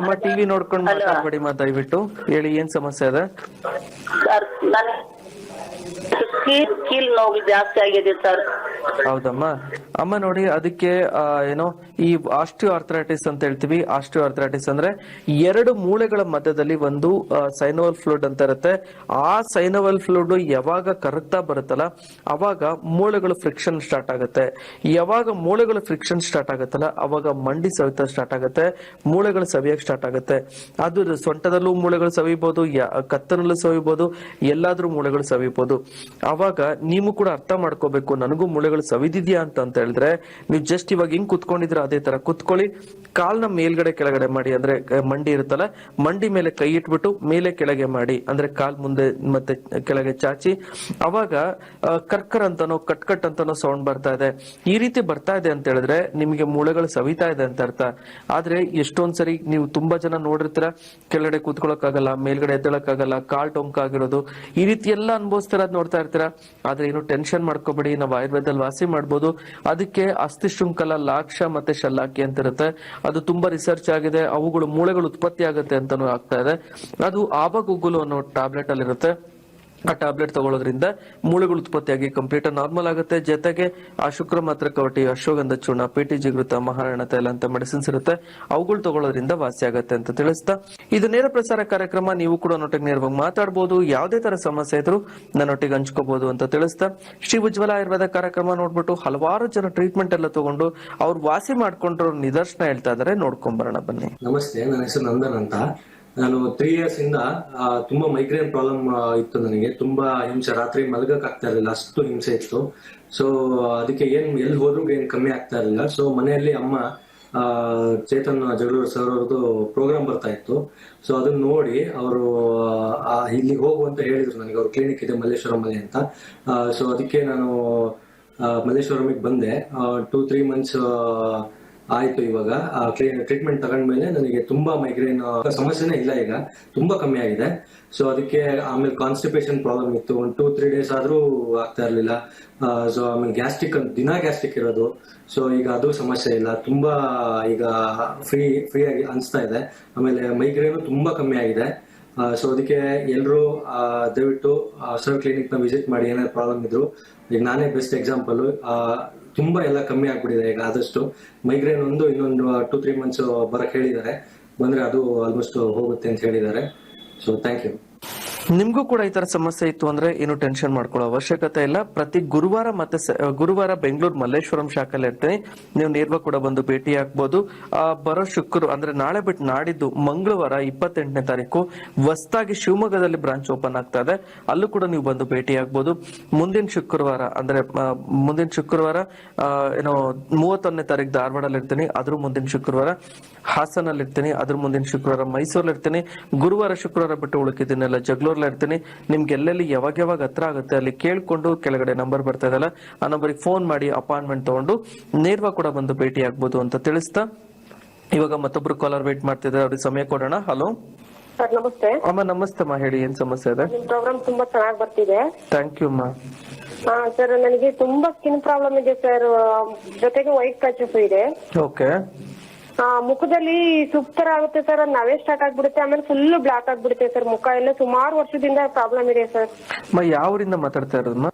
ಅಮ್ಮ ಟಿವಿ ನೋಡ್ಕೊಂಡು ಮಾತಾಡ್ಬೇಡಿ ಮಾ ದಯವಿಟ್ಟು. ಹೇಳಿ ಏನ್ ಸಮಸ್ಯೆ ಇದೆ? ಹೌದಮ್ಮ. ಅಮ್ಮ ನೋಡಿ, ಅದಕ್ಕೆ ಏನೋ, ಈ ಆಸ್ಟಿಯೋ ಆರ್ಥರೈಟಿಸ್ ಅಂತ ಹೇಳ್ತೀವಿ. ಆಸ್ಟಿಯೋ ಆರ್ಥರೈಟಿಸ್ ಅಂದ್ರೆ ಎರಡು ಮೂಳೆಗಳ ಮಧ್ಯದಲ್ಲಿ ಒಂದು ಸೈನೋವಲ್ ಫ್ಲೂಡ್ ಅಂತ ಇರುತ್ತೆ. ಆ ಸೈನೋವಲ್ ಫ್ಲೂಡ್ ಯಾವಾಗ ಕರಗ್ತಾ ಬರುತ್ತಲ್ಲ, ಅವಾಗ ಮೂಳೆಗಳು ಫ್ರಿಕ್ಷನ್ ಸ್ಟಾರ್ಟ್ ಆಗುತ್ತೆ. ಯಾವಾಗ ಮೂಳೆಗಳು ಫ್ರಿಕ್ಷನ್ ಸ್ಟಾರ್ಟ್ ಆಗುತ್ತಲ್ಲ, ಅವಾಗ ಮಂಡಿ ಸವಿತ ಸ್ಟಾರ್ಟ್ ಆಗುತ್ತೆ, ಮೂಳೆಗಳು ಸವಿಯಕ್ಕೆ ಸ್ಟಾರ್ಟ್ ಆಗುತ್ತೆ. ಅದು ಸೊಂಟದಲ್ಲೂ ಮೂಳೆಗಳು ಸವಿಬಹುದು ಕತ್ತನಲ್ಲೂ ಸವಿಬಹುದು ಎಲ್ಲಾದ್ರೂ ಮೂಳೆಗಳು ಸವಿಬಹುದು ಅವಾಗ ನೀವು ಕೂಡ ಅರ್ಥ ಮಾಡ್ಕೋಬೇಕು, ನನಗೂ ಮೂಳೆಗಳು ಸವಿದಿದ್ಯಾ ಅಂತ ಅಂತ ಹೇಳಿದ್ರೆ, ನೀವು ಜಸ್ಟ್ ಇವಾಗ ಹಿಂಗ್ ಕುತ್ಕೊಂಡಿದ್ರೆ ಅದೇ ತರ ಕುತ್ಕೊಳ್ಳಿ. ಕಾಲ್ನ ಮೇಲ್ಗಡೆ ಕೆಳಗಡೆ ಮಾಡಿ, ಅಂದ್ರೆ ಮಂಡಿ ಇರುತ್ತಲ್ಲ, ಮಂಡಿ ಮೇಲೆ ಕೈ ಇಟ್ಬಿಟ್ಟು ಮೇಲೆ ಕೆಳಗೆ ಮಾಡಿ, ಅಂದ್ರೆ ಕಾಲ್ ಮುಂದೆ ಮತ್ತೆ ಕೆಳಗೆ ಚಾಚಿ. ಅವಾಗ ಕರ್ಕರ್ ಅಂತನೋ, ಕಟ್ ಕಟ್ ಅಂತಾನೋ ಸೌಂಡ್ ಬರ್ತಾ ಇದೆ. ಈ ರೀತಿ ಬರ್ತಾ ಇದೆ ಅಂತ ಹೇಳಿದ್ರೆ ನಿಮಗೆ ಮೂಳೆಗಳು ಸವಿತಾ ಇದೆ ಅಂತ ಅರ್ಥ. ಆದ್ರೆ ಎಷ್ಟೊಂದ್ ಸರಿ ನೀವು ತುಂಬಾ ಜನ ನೋಡಿರ್ತೀರ, ಕೆಳಗಡೆ ಕೂತ್ಕೊಳ್ಳೋಕ್ಕಾಗಲ್ಲ ಮೇಲ್ಗಡೆ ಎದ್ದೇಳಕ್ಕಾಗಲ್ಲ, ಕಾಲ್ ಟೊಂಕ್ ಆಗಿರೋದು ಈ ರೀತಿ ಎಲ್ಲ ಅನುಭವಿಸ್ತಿರೋದ್ ನೋಡ್ತಾ ಇರ್ತೀರಾ ಆದ್ರೆ ಏನು ಟೆನ್ಷನ್ ಮಾಡ್ಕೋಬೇಡಿ, ನಾವು ಆಯುರ್ವೇದದಲ್ಲಿ ವಾಸಿ ಮಾಡ್ಬೋದು. ಅದಕ್ಕೆ ಅಸ್ಥಿ ಶೃಂಖಲ, ಲಾಕ್ಷ ಮತ್ತೆ ಶಲ್ಲಾಕಿ ಅಂತ ಇರುತ್ತೆ. ಅದು ತುಂಬಾ ರಿಸರ್ಚ್ ಆಗಿದೆ. ಅವುಗಳು ಮೂಳೆಗಳು ಉತ್ಪತ್ತಿ ಆಗುತ್ತೆ ಅಂತಾನು ಆಗ್ತಾ ಇದೆ. ಅದು ಆಬಗುಗ್ಗುಲು ಅನ್ನೋ ಟ್ಯಾಬ್ಲೆಟ್ ಅಲ್ಲಿ ಇರುತ್ತೆ ಆ ಟ್ಯಾಬ್ಲೆಟ್ ತಗೊಳ್ಳೋದ್ರಿಂದ ಮೂಳೆಗಳು ಉತ್ಪತ್ತಿಯಾಗಿ ಕಂಪ್ಲೀಟ್ ನಾರ್ಮಲ್ ಆಗುತ್ತೆ. ಜೊತೆಗೆ ಆ ಶುಕ್ರ ಮಾತ್ರ ಕವಟಿ, ಅಶ್ವಗಂಧ, ಚೂರ್ಣ ಪೇಟಿ ಜಿಗೃತ ಮಹಾರಾಣ, ತೈಲ ಅಂತ ಮೆಡಿಸಿನ್ಸ್ ಇರುತ್ತೆ. ಅವುಗಳು ತಗೊಳ್ಳೋದ್ರಿಂದ ವಾಸಿ ಆಗುತ್ತೆ ಅಂತ ತಿಳಿಸ್ತಾ. ಇದು ನೇರ ಪ್ರಸಾರ ಕಾರ್ಯಕ್ರಮ, ನೀವು ಕೂಡ ನೊಟ್ಟಿಗೆ ನೇರವಾಗಿ ಮಾತಾಡಬಹುದು ಯಾವುದೇ ತರ ಸಮಸ್ಯೆ ಇದ್ರು ನನ್ನೊಟ್ಟಿಗೆ ಹಂಚ್ಕೋಬಹುದು ಅಂತ ತಿಳಿಸ್ತಾ. ಶ್ರೀ ಉಜ್ವಲ ಆಯುರ್ವೇದ ಕಾರ್ಯಕ್ರಮ ನೋಡ್ಬಿಟ್ಟು ಹಲವಾರು ಜನ ಟ್ರೀಟ್ಮೆಂಟ್ ಎಲ್ಲ ತಗೊಂಡು ಅವ್ರು ವಾಸಿ ಮಾಡ್ಕೊಂಡ್ರ ನಿದರ್ಶನ ಹೇಳ್ತಾ ಇದಾರೆ. ನೋಡ್ಕೊಂಡ್ ಬರೋಣ ಬನ್ನಿ. ನಮಸ್ತೆ, ನನ್ನ ಹೆಸರು ನಂದನ್ ಅಂತ. ನಾನು ತ್ರೀ ಇಯರ್ಸ್ ಇಂದ ತುಂಬಾ ಮೈಗ್ರೇನ್ ಪ್ರಾಬ್ಲಮ್ ಇತ್ತು ನನಗೆ. ತುಂಬಾ ಹಿಂಸೆ. ರಾತ್ರಿ ಮಲಗಕ್ ಆಗ್ತಾ ಇರಲಿಲ್ಲ. ಅಷ್ಟು ಹಿಂಸೆ ಇತ್ತು. ಸೊ ಅದಕ್ಕೆ ಏನ್, ಎಲ್ಲಿ ಹೋದ್ರು ಏನ್ ಕಮ್ಮಿ ಆಗ್ತಾ ಇರಲಿಲ್ಲ. ಸೊ ಮನೆಯಲ್ಲಿ ಅಮ್ಮ ಚೇತನ್ ಜಗಳೂರು ಸರ್ ಅವ್ರದ್ದು ಪ್ರೋಗ್ರಾಮ್ ಬರ್ತಾ ಇತ್ತು. ಸೊ ಅದನ್ನ ನೋಡಿ ಅವರು ಇಲ್ಲಿ ಹೋಗು ಅಂತ ಹೇಳಿದ್ರು ನನಗೆ. ಅವ್ರ ಕ್ಲಿನಿಕ್ ಇದೆ ಮಲ್ಲೇಶ್ವರಮಲ್ಲಿ ಅಂತ. ಸೊ ಅದಕ್ಕೆ ನಾನು ಮಲ್ಲೇಶ್ವರಮಿಗೆ ಬಂದೆ. ಟೂ ತ್ರೀ ಮಂತ್ಸ್ ಆಯ್ತು ಇವಾಗ. ಟ್ರೀಟ್ಮೆಂಟ್ ತಗೊಂಡ್ಮೇಲೆ ನನಗೆ ತುಂಬಾ ಮೈಗ್ರೇನ್ ಸಮಸ್ಯೆನೇ ಇಲ್ಲ ಈಗ. ತುಂಬಾ ಕಮ್ಮಿ ಆಗಿದೆ. ಸೊ ಅದಕ್ಕೆ ಆಮೇಲೆ ಕಾನ್ಸ್ಟಿಪೇಷನ್ ಪ್ರಾಬ್ಲಮ್ ಇತ್ತು. ಒಂದು ಟೂ ತ್ರೀ ಡೇಸ್ ಆದ್ರೂ ಆಗ್ತಾ ಇರ್ಲಿಲ್ಲ. ಸೊ ಆಮೇಲೆ ಗ್ಯಾಸ್ಟ್ರಿಕ್ ದಿನ ಗ್ಯಾಸ್ಟ್ರಿಕ್ ಇರೋದು. ಸೊ ಈಗ ಅದು ಸಮಸ್ಯೆ ಇಲ್ಲ. ತುಂಬಾ ಈಗ ಫ್ರೀ ಫ್ರೀ ಆಗಿ ಅನಿಸ್ತಾ ಇದೆ. ಆಮೇಲೆ ಮೈಗ್ರೇನು ತುಂಬಾ ಕಮ್ಮಿ ಆಗಿದೆ. ಸೊ ಅದಕ್ಕೆ ಎಲ್ಲರೂ ದಯವಿಟ್ಟು ಸರ್ ಕ್ಲಿನಿಕ್ನ ವಿಸಿಟ್ ಮಾಡಿ ಏನಾದ್ರು ಪ್ರಾಬ್ಲಮ್ ಇದ್ರು. ಈಗ ನಾನೇ ಬೆಸ್ಟ್ ಎಕ್ಸಾಂಪಲ್ ತುಂಬಾ ಎಲ್ಲ ಕಮ್ಮಿ ಆಗ್ಬಿಟ್ಟಿದೆ. ಈಗ ಆದಷ್ಟು ಮೈಗ್ರೇನ್ ಒಂದು, ಇನ್ನೊಂದು ಟೂ ತ್ರೀ ಮಂತ್ಸ್ ಬರಕ್ ಹೇಳಿದ್ದಾರೆ. ಬಂದ್ರೆ ಅದು ಆಲ್ಮೋಸ್ಟ್ ಹೋಗುತ್ತೆ ಅಂತ ಹೇಳಿದ್ದಾರೆ. ಸೊ ಥ್ಯಾಂಕ್ ಯು ನಿಮ್ಗೂ ಕೂಡ ಈ ತರ ಸಮಸ್ಯೆ ಇತ್ತು ಅಂದ್ರೆ ಏನು ಟೆನ್ಷನ್ ಮಾಡ್ಕೊಳ್ಳೋ ಅವಶ್ಯಕತೆ ಇಲ್ಲ. ಪ್ರತಿ ಗುರುವಾರ ಮತ್ತೆ ಗುರುವಾರ ಬೆಂಗಳೂರು ಮಲ್ಲೇಶ್ವರಂ ಶಾಖೆಯಲ್ಲಿ ಇರ್ತೀನಿ. ನೀವು ನೇರವಾಗಿ ಕೂಡ ಬಂದು ಭೇಟಿ ಆಗ್ಬೋದು. ಬರೋ ಶುಕ್ರ, ಅಂದ್ರೆ ನಾಳೆ ಬಿಟ್ಟು ನಾಡಿದ್ದು ಮಂಗಳವಾರ ಇಪ್ಪತ್ತೆಂಟನೇ ತಾರೀಕು ಹೊಸ್ತಾಗಿ ಶಿವಮೊಗ್ಗದಲ್ಲಿ ಬ್ರಾಂಚ್ ಓಪನ್ ಆಗ್ತಾ ಇದೆ. ಅಲ್ಲೂ ಕೂಡ ನೀವು ಬಂದು ಭೇಟಿ ಆಗ್ಬೋದು. ಮುಂದಿನ ಶುಕ್ರವಾರ, ಅಂದ್ರೆ ಮುಂದಿನ ಶುಕ್ರವಾರ ಏನೋ ಮೂವತ್ತೊಂದನೇ ತಾರೀಕು ಧಾರವಾಡಲ್ಲಿ ಇರ್ತೀನಿ. ಅದ್ರ ಮುಂದಿನ ಶುಕ್ರವಾರ ಹಾಸನಲ್ಲಿ ಇರ್ತೀನಿ ಅದ್ರ ಮುಂದಿನ ಶುಕ್ರವಾರ ಮೈಸೂರಲ್ಲಿ ಇರ್ತೀನಿ ಗುರುವಾರ ಶುಕ್ರವಾರ ಬಿಟ್ಟು ಉಳಿಕಿದ್ದೀನೆಲ್ಲ ಜಗಳೂರಲ್ಲಿ ಇರ್ತೀನಿ ನಿಮ್ಗೆ ಎಲ್ಲೆಲ್ಲಿ ಯಾವಾಗ ಯಾವಾಗ ಹತ್ರ ಆಗುತ್ತೆ ಅಲ್ಲಿ ಕೇಳ್ಕೊಂಡು ಕೆಳಗಡೆ ನಂಬರ್ ಬರ್ತಾ ಇದಲ್ಲ ಆ ನಂಬರಿಗೆ ಫೋನ್ ಮಾಡಿ ಅಪಾಯಿಂಟ್ಮೆಂಟ್ ತಗೊಂಡು ನೇರವಾಗಿ ಕೂಡ ಬಂದು ಭೇಟಿ ಆಗ್ಬೋದು ಅಂತ ತಿಳಿಸ್ತಾ. ಇವಾಗ ಮತ್ತೊಬ್ರು ಕಾಲರ್ ವೇಟ್ ಮಾಡ್ತಿದ್ದಾರೆ. ಅವ್ರಿಗೆ ಸಮಯ ಕೊಡೋಣ. ಹಲೋ ಸರ್ ನಮಸ್ತೆ. ಅಮ್ಮ ನಮಸ್ತೆ ಅಮ್ಮ. ಹೇಳಿ ಏನ್ ಸಮಸ್ಯೆ ಇದೆ? ನಿಮ್ ಪ್ರೋಗ್ರಾಮ್ ತುಂಬಾ ಚೆನ್ನಾಗಿ ಬರ್ತಿದೆ. ಥ್ಯಾಂಕ್ ಯು ಅಮ್ಮ ಹಾ ಸರ್ ನನಗೆ ತುಂಬಾ ಸ್ಕಿನ್ ಪ್ರಾಬ್ಲಮ್ ಇದೆ ಸರ್. ಜೊತೆಗೆ ವೈಟ್ ಪ್ಯಾಚಸ್ ಇದೆ. ಓಕೆ ಮುಖದಲ್ಲಿ ಸುಪ್ತರ ಆಗುತ್ತೆ ಸರ್, ಅದ್ ನಾವೇ ಸ್ಟಾರ್ಟ್ ಆಗ್ಬಿಡುತ್ತೆ, ಆಮೇಲೆ ಫುಲ್ ಬ್ಲಾಕ್ ಆಗ್ಬಿಡುತ್ತೆ ಸರ್, ಮುಖ. ಎಲ್ಲ ಸುಮಾರು ವರ್ಷದಿಂದ ಪ್ರಾಬ್ಲಮ್ ಇದೆ ಸರ್. ಯಾವ ಊರಿಂದ ಮಾತಾಡ್ತಾ ಇರೋದಮ್ಮ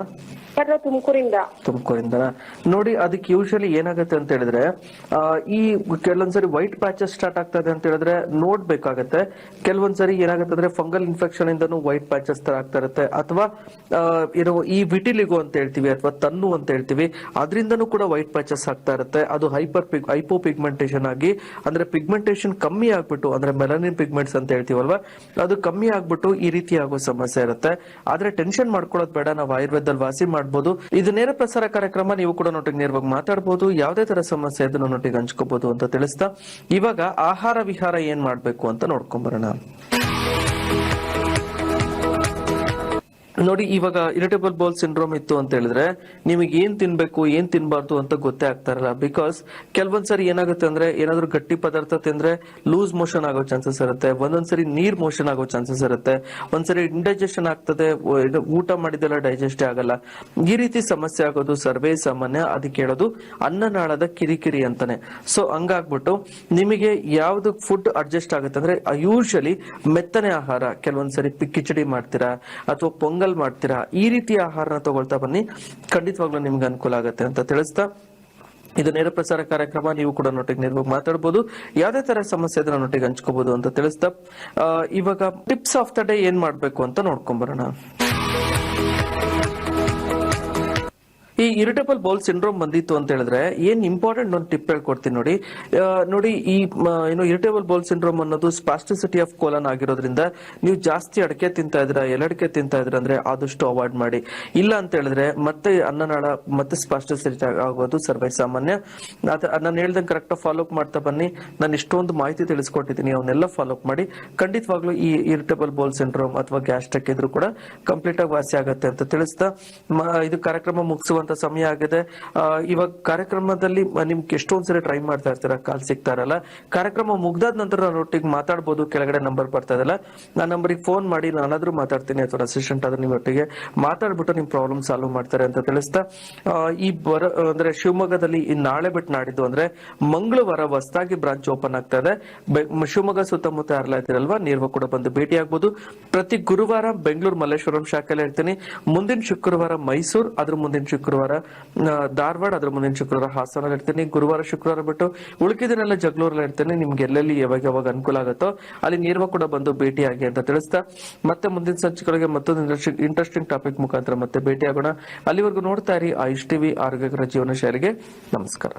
ತುಮಕೂರಿಂದ. ನೋಡಿ, ಅದಕ್ಕೆ ಯೂಶಲಿ ಏನಾಗುತ್ತೆ ಅಂತ ಹೇಳಿದ್ರೆ ಈ ಕೆಲವೊಂದ್ಸರಿ ವೈಟ್ ಪ್ಯಾಚಸ್ ಸ್ಟಾರ್ಟ್ ಆಗ್ತದೆ ಅಂತ ಹೇಳಿದ್ರೆ ನೋಡ್ಬೇಕಾಗತ್ತೆ. ಕೆಲವೊಂದ್ಸರಿ ಏನಾಗುತ್ತೆ ಅಂದ್ರೆ ಫಂಗಲ್ ಇನ್ಫೆಕ್ಷನ್ ಇಂದನು ವೈಟ್ ಪ್ಯಾಚಸ್ ತರ ಆಗ್ತಾ ಇರುತ್ತೆ. ಅಥವಾ ಏನೋ ಈ ವಿಟಿಲಿಗೋ ಅಂತ ಹೇಳ್ತೀವಿ, ಅಥವಾ ತನ್ನು ಅಂತ ಹೇಳ್ತೀವಿ, ಅದರಿಂದನೂ ಕೂಡ ವೈಟ್ ಪ್ಯಾಚಸ್ ಆಗ್ತಾ ಇರುತ್ತೆ. ಅದು ಹೈಪರ್ ಪಿಗ್ ಹೈಪೋ ಪಿಗ್ಮೆಂಟೇಶನ್ ಆಗಿ, ಅಂದ್ರೆ ಪಿಗ್ಮೆಂಟೇಷನ್ ಕಮ್ಮಿ ಆಗ್ಬಿಟ್ಟು, ಅಂದ್ರೆ ಮೆಲನಿನ್ ಪಿಗ್ಮೆಂಟ್ಸ್ ಅಂತ ಹೇಳ್ತೀವಲ್ವಾ, ಅದು ಕಮ್ಮಿ ಆಗ್ಬಿಟ್ಟು ಈ ರೀತಿ ಆಗೋ ಸಮಸ್ಯೆ ಇರುತ್ತೆ. ಆದ್ರೆ ಟೆನ್ಷನ್ ಮಾಡ್ಕೊಳ್ಳೋದು ಬೇಡ. ನಾವು ಆಯುರ್ವೇದದಲ್ಲಿ ವಾಸಿ ಮಾಡ್ಬೋದು ಇದು ನೇರ ಪ್ರಸಾರ ಕಾರ್ಯಕ್ರಮ, ನೀವು ಕೂಡ ನೋಟಿಗೆ ನೇರವಾಗಿ ಮಾತಾಡಬಹುದು ಯಾವುದೇ ತರ ಸಮಸ್ಯೆ ಇದನ್ನು ನೋಟಿಗೆ ಹಂಚ್ಕೋಬಹುದು ಅಂತ ತಿಳಿಸ್ತಾ. ಇವಾಗ ಆಹಾರ ವಿಹಾರ ಏನ್ ಮಾಡ್ಬೇಕು ಅಂತ ನೋಡ್ಕೊಂಬರೋಣ ನೋಡಿ, ಇವಾಗ ಇರಿಟೇಬಲ್ ಬೌಲ್ ಸಿಂಡ್ರೋಮ್ ಇತ್ತು ಅಂತ ಹೇಳಿದ್ರೆ ನಿಮಗೆ ಏನ್ ತಿನ್ಬೇಕು, ಏನ್ ತಿನ್ಬಾರ್ದು ಅಂತ ಗೊತ್ತೇ ಆಗ್ತಾರಲ್ಲ ಬಿಕಾಸ್ ಕೆಲವೊಂದ್ಸರಿ ಏನಾಗುತ್ತೆ ಅಂದ್ರೆ, ಏನಾದ್ರೂ ಗಟ್ಟಿ ಪದಾರ್ಥ ತಿಂದ್ರೆ ಲೂಸ್ ಮೋಷನ್ ಆಗೋ ಚಾನ್ಸಸ್ ಇರುತ್ತೆ. ಒಂದೊಂದ್ಸರಿ ನೀರ್ ಮೋಷನ್ ಆಗೋ ಚಾನ್ಸಸ್ ಇರುತ್ತೆ. ಒಂದ್ಸರಿ ಇಂಡೈಜೆಷನ್ ಆಗ್ತದೆ ಊಟ ಮಾಡಿದೆಲ್ಲ ಡೈಜೆಸ್ಟ್ ಆಗಲ್ಲ. ಈ ರೀತಿ ಸಮಸ್ಯೆ ಆಗೋದು ಸರ್ವೇ ಸಾಮಾನ್ಯ. ಅದಕ್ಕೆ ಹೇಳೋದು ಅನ್ನನಾಳದ ಕಿರಿಕಿರಿ ಅಂತಾನೆ. ಸೊ ಹಂಗಾಗ್ಬಿಟ್ಟು ನಿಮಗೆ ಯಾವ್ದು ಫುಡ್ ಅಡ್ಜಸ್ಟ್ ಆಗುತ್ತೆ ಅಂದ್ರೆ ಯೂಶಲಿ ಮೆತ್ತನೆ ಆಹಾರ. ಕೆಲವೊಂದ್ಸರಿ ಕಿಚಡಿ ಮಾಡ್ತೀರಾ, ಅಥವಾ ಪೊಂಗಲ್ ಮಾಡ್ತೀರಾ? ಈ ರೀತಿಯ ಆಹಾರನ ತಗೊಳ್ತಾ ಬನ್ನಿ. ಖಂಡಿತವಾಗ್ಲೂ ನಿಮ್ಗೆ ಅನುಕೂಲ ಆಗುತ್ತೆ ಅಂತ ತಿಳಿಸ್ತಾ. ಇದು ನೇರ ಪ್ರಸಾರ ಕಾರ್ಯಕ್ರಮ, ನೀವು ಕೂಡ ನೋಟಿಗೆ ನೇರವಾಗಿ ಮಾತಾಡಬಹುದು ಯಾವುದೇ ತರ ಸಮಸ್ಯೆ ಇದ್ರೆ ನೋಟಿಗೆ ಹಂಚ್ಕೋಬಹುದು ಅಂತ ತಿಳಿಸ್ತಾ. ಇವಾಗ ಟಿಪ್ಸ್ ಆಫ್ ದ ಡೇ ಏನ್ ಮಾಡ್ಬೇಕು ಅಂತ ನೋಡ್ಕೊಂಬರೋಣ. ಈ ಇರಿಟಬಲ್ ಬೌಲ್ ಸಿಂಡ್ರೋಮ್ ಬಂದಿತ್ತು ಅಂತ ಹೇಳಿದ್ರೆ ಏನ್ ಇಂಪಾರ್ಟೆಂಟ್ ಒಂದು ಟಿಪ್ ಹೇಳ್ಕೊಡ್ತೀನಿ ನೋಡಿ. ನೋಡಿ ಈ ಏನು ಇರಿಟೇಬಲ್ ಬೌಲ್ ಸಿಂಡ್ರೋಮ್ ಅನ್ನೋದು ಸ್ಪಾಸ್ಟಿಸಿಟಿ ಆಫ್ ಕೋಲನ್ ಆಗಿರೋದ್ರಿಂದ ನೀವು ಜಾಸ್ತಿ ಅಡಕೆ ತಿಂತಾ ಇದ್ರ ಎಲ್ಲಡಿಕೆ ತಿಂತಾ ಇದ್ರ ಅಂದ್ರೆ ಆದಷ್ಟು ಅವಾಯ್ಡ್ ಮಾಡಿ. ಇಲ್ಲ ಅಂತ ಹೇಳಿದ್ರೆ ಮತ್ತೆ ಅನ್ನನಾಳ ಮತ್ತೆ ಸ್ಪಾಸ್ಟಿಸಿಟಿ ಆಗೋದು ಸರ್ವೇ ಸಾಮಾನ್ಯ ನಾನು ಹೇಳ್ದಂಗೆ ಕರೆಕ್ಟ್ ಫಾಲೋ ಅಪ್ ಮಾಡ್ತಾ ಬನ್ನಿ. ನಾನು ಇಷ್ಟೊಂದು ಮಾಹಿತಿ ತಿಳಿಸ್ಕೊಟ್ಟಿದ್ದೀನಿ, ಅವನ್ನೆಲ್ಲ ಫಾಲೋ ಅಪ್ ಮಾಡಿ. ಖಂಡಿತವಾಗ್ಲೂ ಈ ಇರಿಟೇಬಲ್ ಬೌಲ್ ಸಿಂಡ್ರೋಮ್ ಅಥವಾ ಗ್ಯಾಸ್ಟ್ರಿಕ್ ಇದ್ರು ಕೂಡ ಕಂಪ್ಲೀಟ್ ಆಗಿ ವಾಸಿ ಆಗತ್ತೆ ಅಂತ ತಿಳಿಸ್ತಾ. ಇದು ಕಾರ್ಯಕ್ರಮ ಮುಗಿಸುವಂತ ಸಮಯ ಆಗಿದೆ. ಇವಾಗ ಕಾರ್ಯಕ್ರಮದಲ್ಲಿ ನಿಮ್ಗೆ ಎಷ್ಟೊಂದ್ಸರಿ ಟ್ರೈ ಮಾಡ್ತಾ ಇರ್ತೀರಾ? ಕಾಲ್ ಸಿಗ್ತಾ ಇರಲ್ಲ. ಕಾರ್ಯಕ್ರಮ ಮುಗ್ದಾದ ನಂತರ ನಾನು ಒಟ್ಟಿಗೆ ಮಾತಾಡ್ಬೋದು. ಕೆಳಗಡೆ ನಂಬರ್ ಬರ್ತಾ ಇದೆಲ್ಲ ನಾನು ನಂಬರಿಗೆ ಫೋನ್ ಮಾಡಿ ನಾನಾದ್ರೂ ಮಾತಾಡ್ತೀನಿ ಅಥವಾ ಅಸಿಸ್ಟೆಂಟ್ ಆದ್ರೆ ನಿಮ್ಮ ಒಟ್ಟಿಗೆ ಮಾತಾಡ್ಬಿಟ್ಟು ನಿಮ್ ಪ್ರಾಬ್ಲಮ್ ಸಾಲ್ವ್ ಮಾಡ್ತಾರೆ ಅಂತ ತಿಳಿಸ್ತಾ ಈ ಬರ, ಅಂದ್ರೆ ಶಿವಮೊಗ್ಗದಲ್ಲಿ ಈ ನಾಳೆ ಬಿಟ್ಟು ನಾಡಿದ್ದು ಅಂದ್ರೆ ಮಂಗಳವಾರ ಹೊಸದಾಗಿ ಬ್ರಾಂಚ್ ಓಪನ್ ಆಗ್ತಾ ಇದೆ. ಶಿವಮೊಗ್ಗ ಸುತ್ತಮುತ್ತ ಯಾರಲ್ಲ ಇದ್ದೀರಲ್ವಾ ನೀವು ಕೂಡ ಬಂದು ಭೇಟಿ ಆಗ್ಬೋದು. ಪ್ರತಿ ಗುರುವಾರ ಬೆಂಗಳೂರು ಮಲ್ಲೇಶ್ವರಂ ಶಾಖೆಯಲ್ಲಿ ಇರ್ತೀನಿ. ಮುಂದಿನ ಶುಕ್ರವಾರ ಮೈಸೂರು ಅದ್ರ ಮುಂದಿನ ಶುಕ್ರವಾರ ಆ, ಧಾರವಾಡ ಅದ್ರ ಮುಂದಿನ ಶುಕ್ರವಾರ ಹಾಸನಲ್ಲಿ ಇರ್ತೀನಿ. ಗುರುವಾರ ಶುಕ್ರವಾರ ಬಿಟ್ಟು ಉಳಿಕಿದನೆಲ್ಲ ಜಗಳೂರಲ್ಲಿ ಇರ್ತೇನೆ. ನಿಮ್ಗೆ ಎಲ್ಲೆಲ್ಲಿ ಯಾವಾಗ ಯಾವಾಗ ಅನುಕೂಲ ಆಗುತ್ತೋ ಅಲ್ಲಿ ನೇರವಾಗಿ ಕೂಡ ಬಂದು ಭೇಟಿಯಾಗಿ ಅಂತ ತಿಳಿಸ್ತಾ ಮತ್ತೆ ಮುಂದಿನ ಸಂಚಿಕೆಗಳಿಗೆ ಮತ್ತೊಂದು ಇಂಟ್ರೆಸ್ಟಿಂಗ್ ಟಾಪಿಕ್ ಮುಖಾಂತರ ಮತ್ತೆ ಭೇಟಿ ಆಗೋಣ ಅಲ್ಲಿವರೆಗೂ ನೋಡ್ತಾ ಇರಿ ಆಯುಷ್ ಟಿವಿ ಆರೋಗ್ಯಕರ ಜೀವನ ಶೈಲಿಗೆ ನಮಸ್ಕಾರ.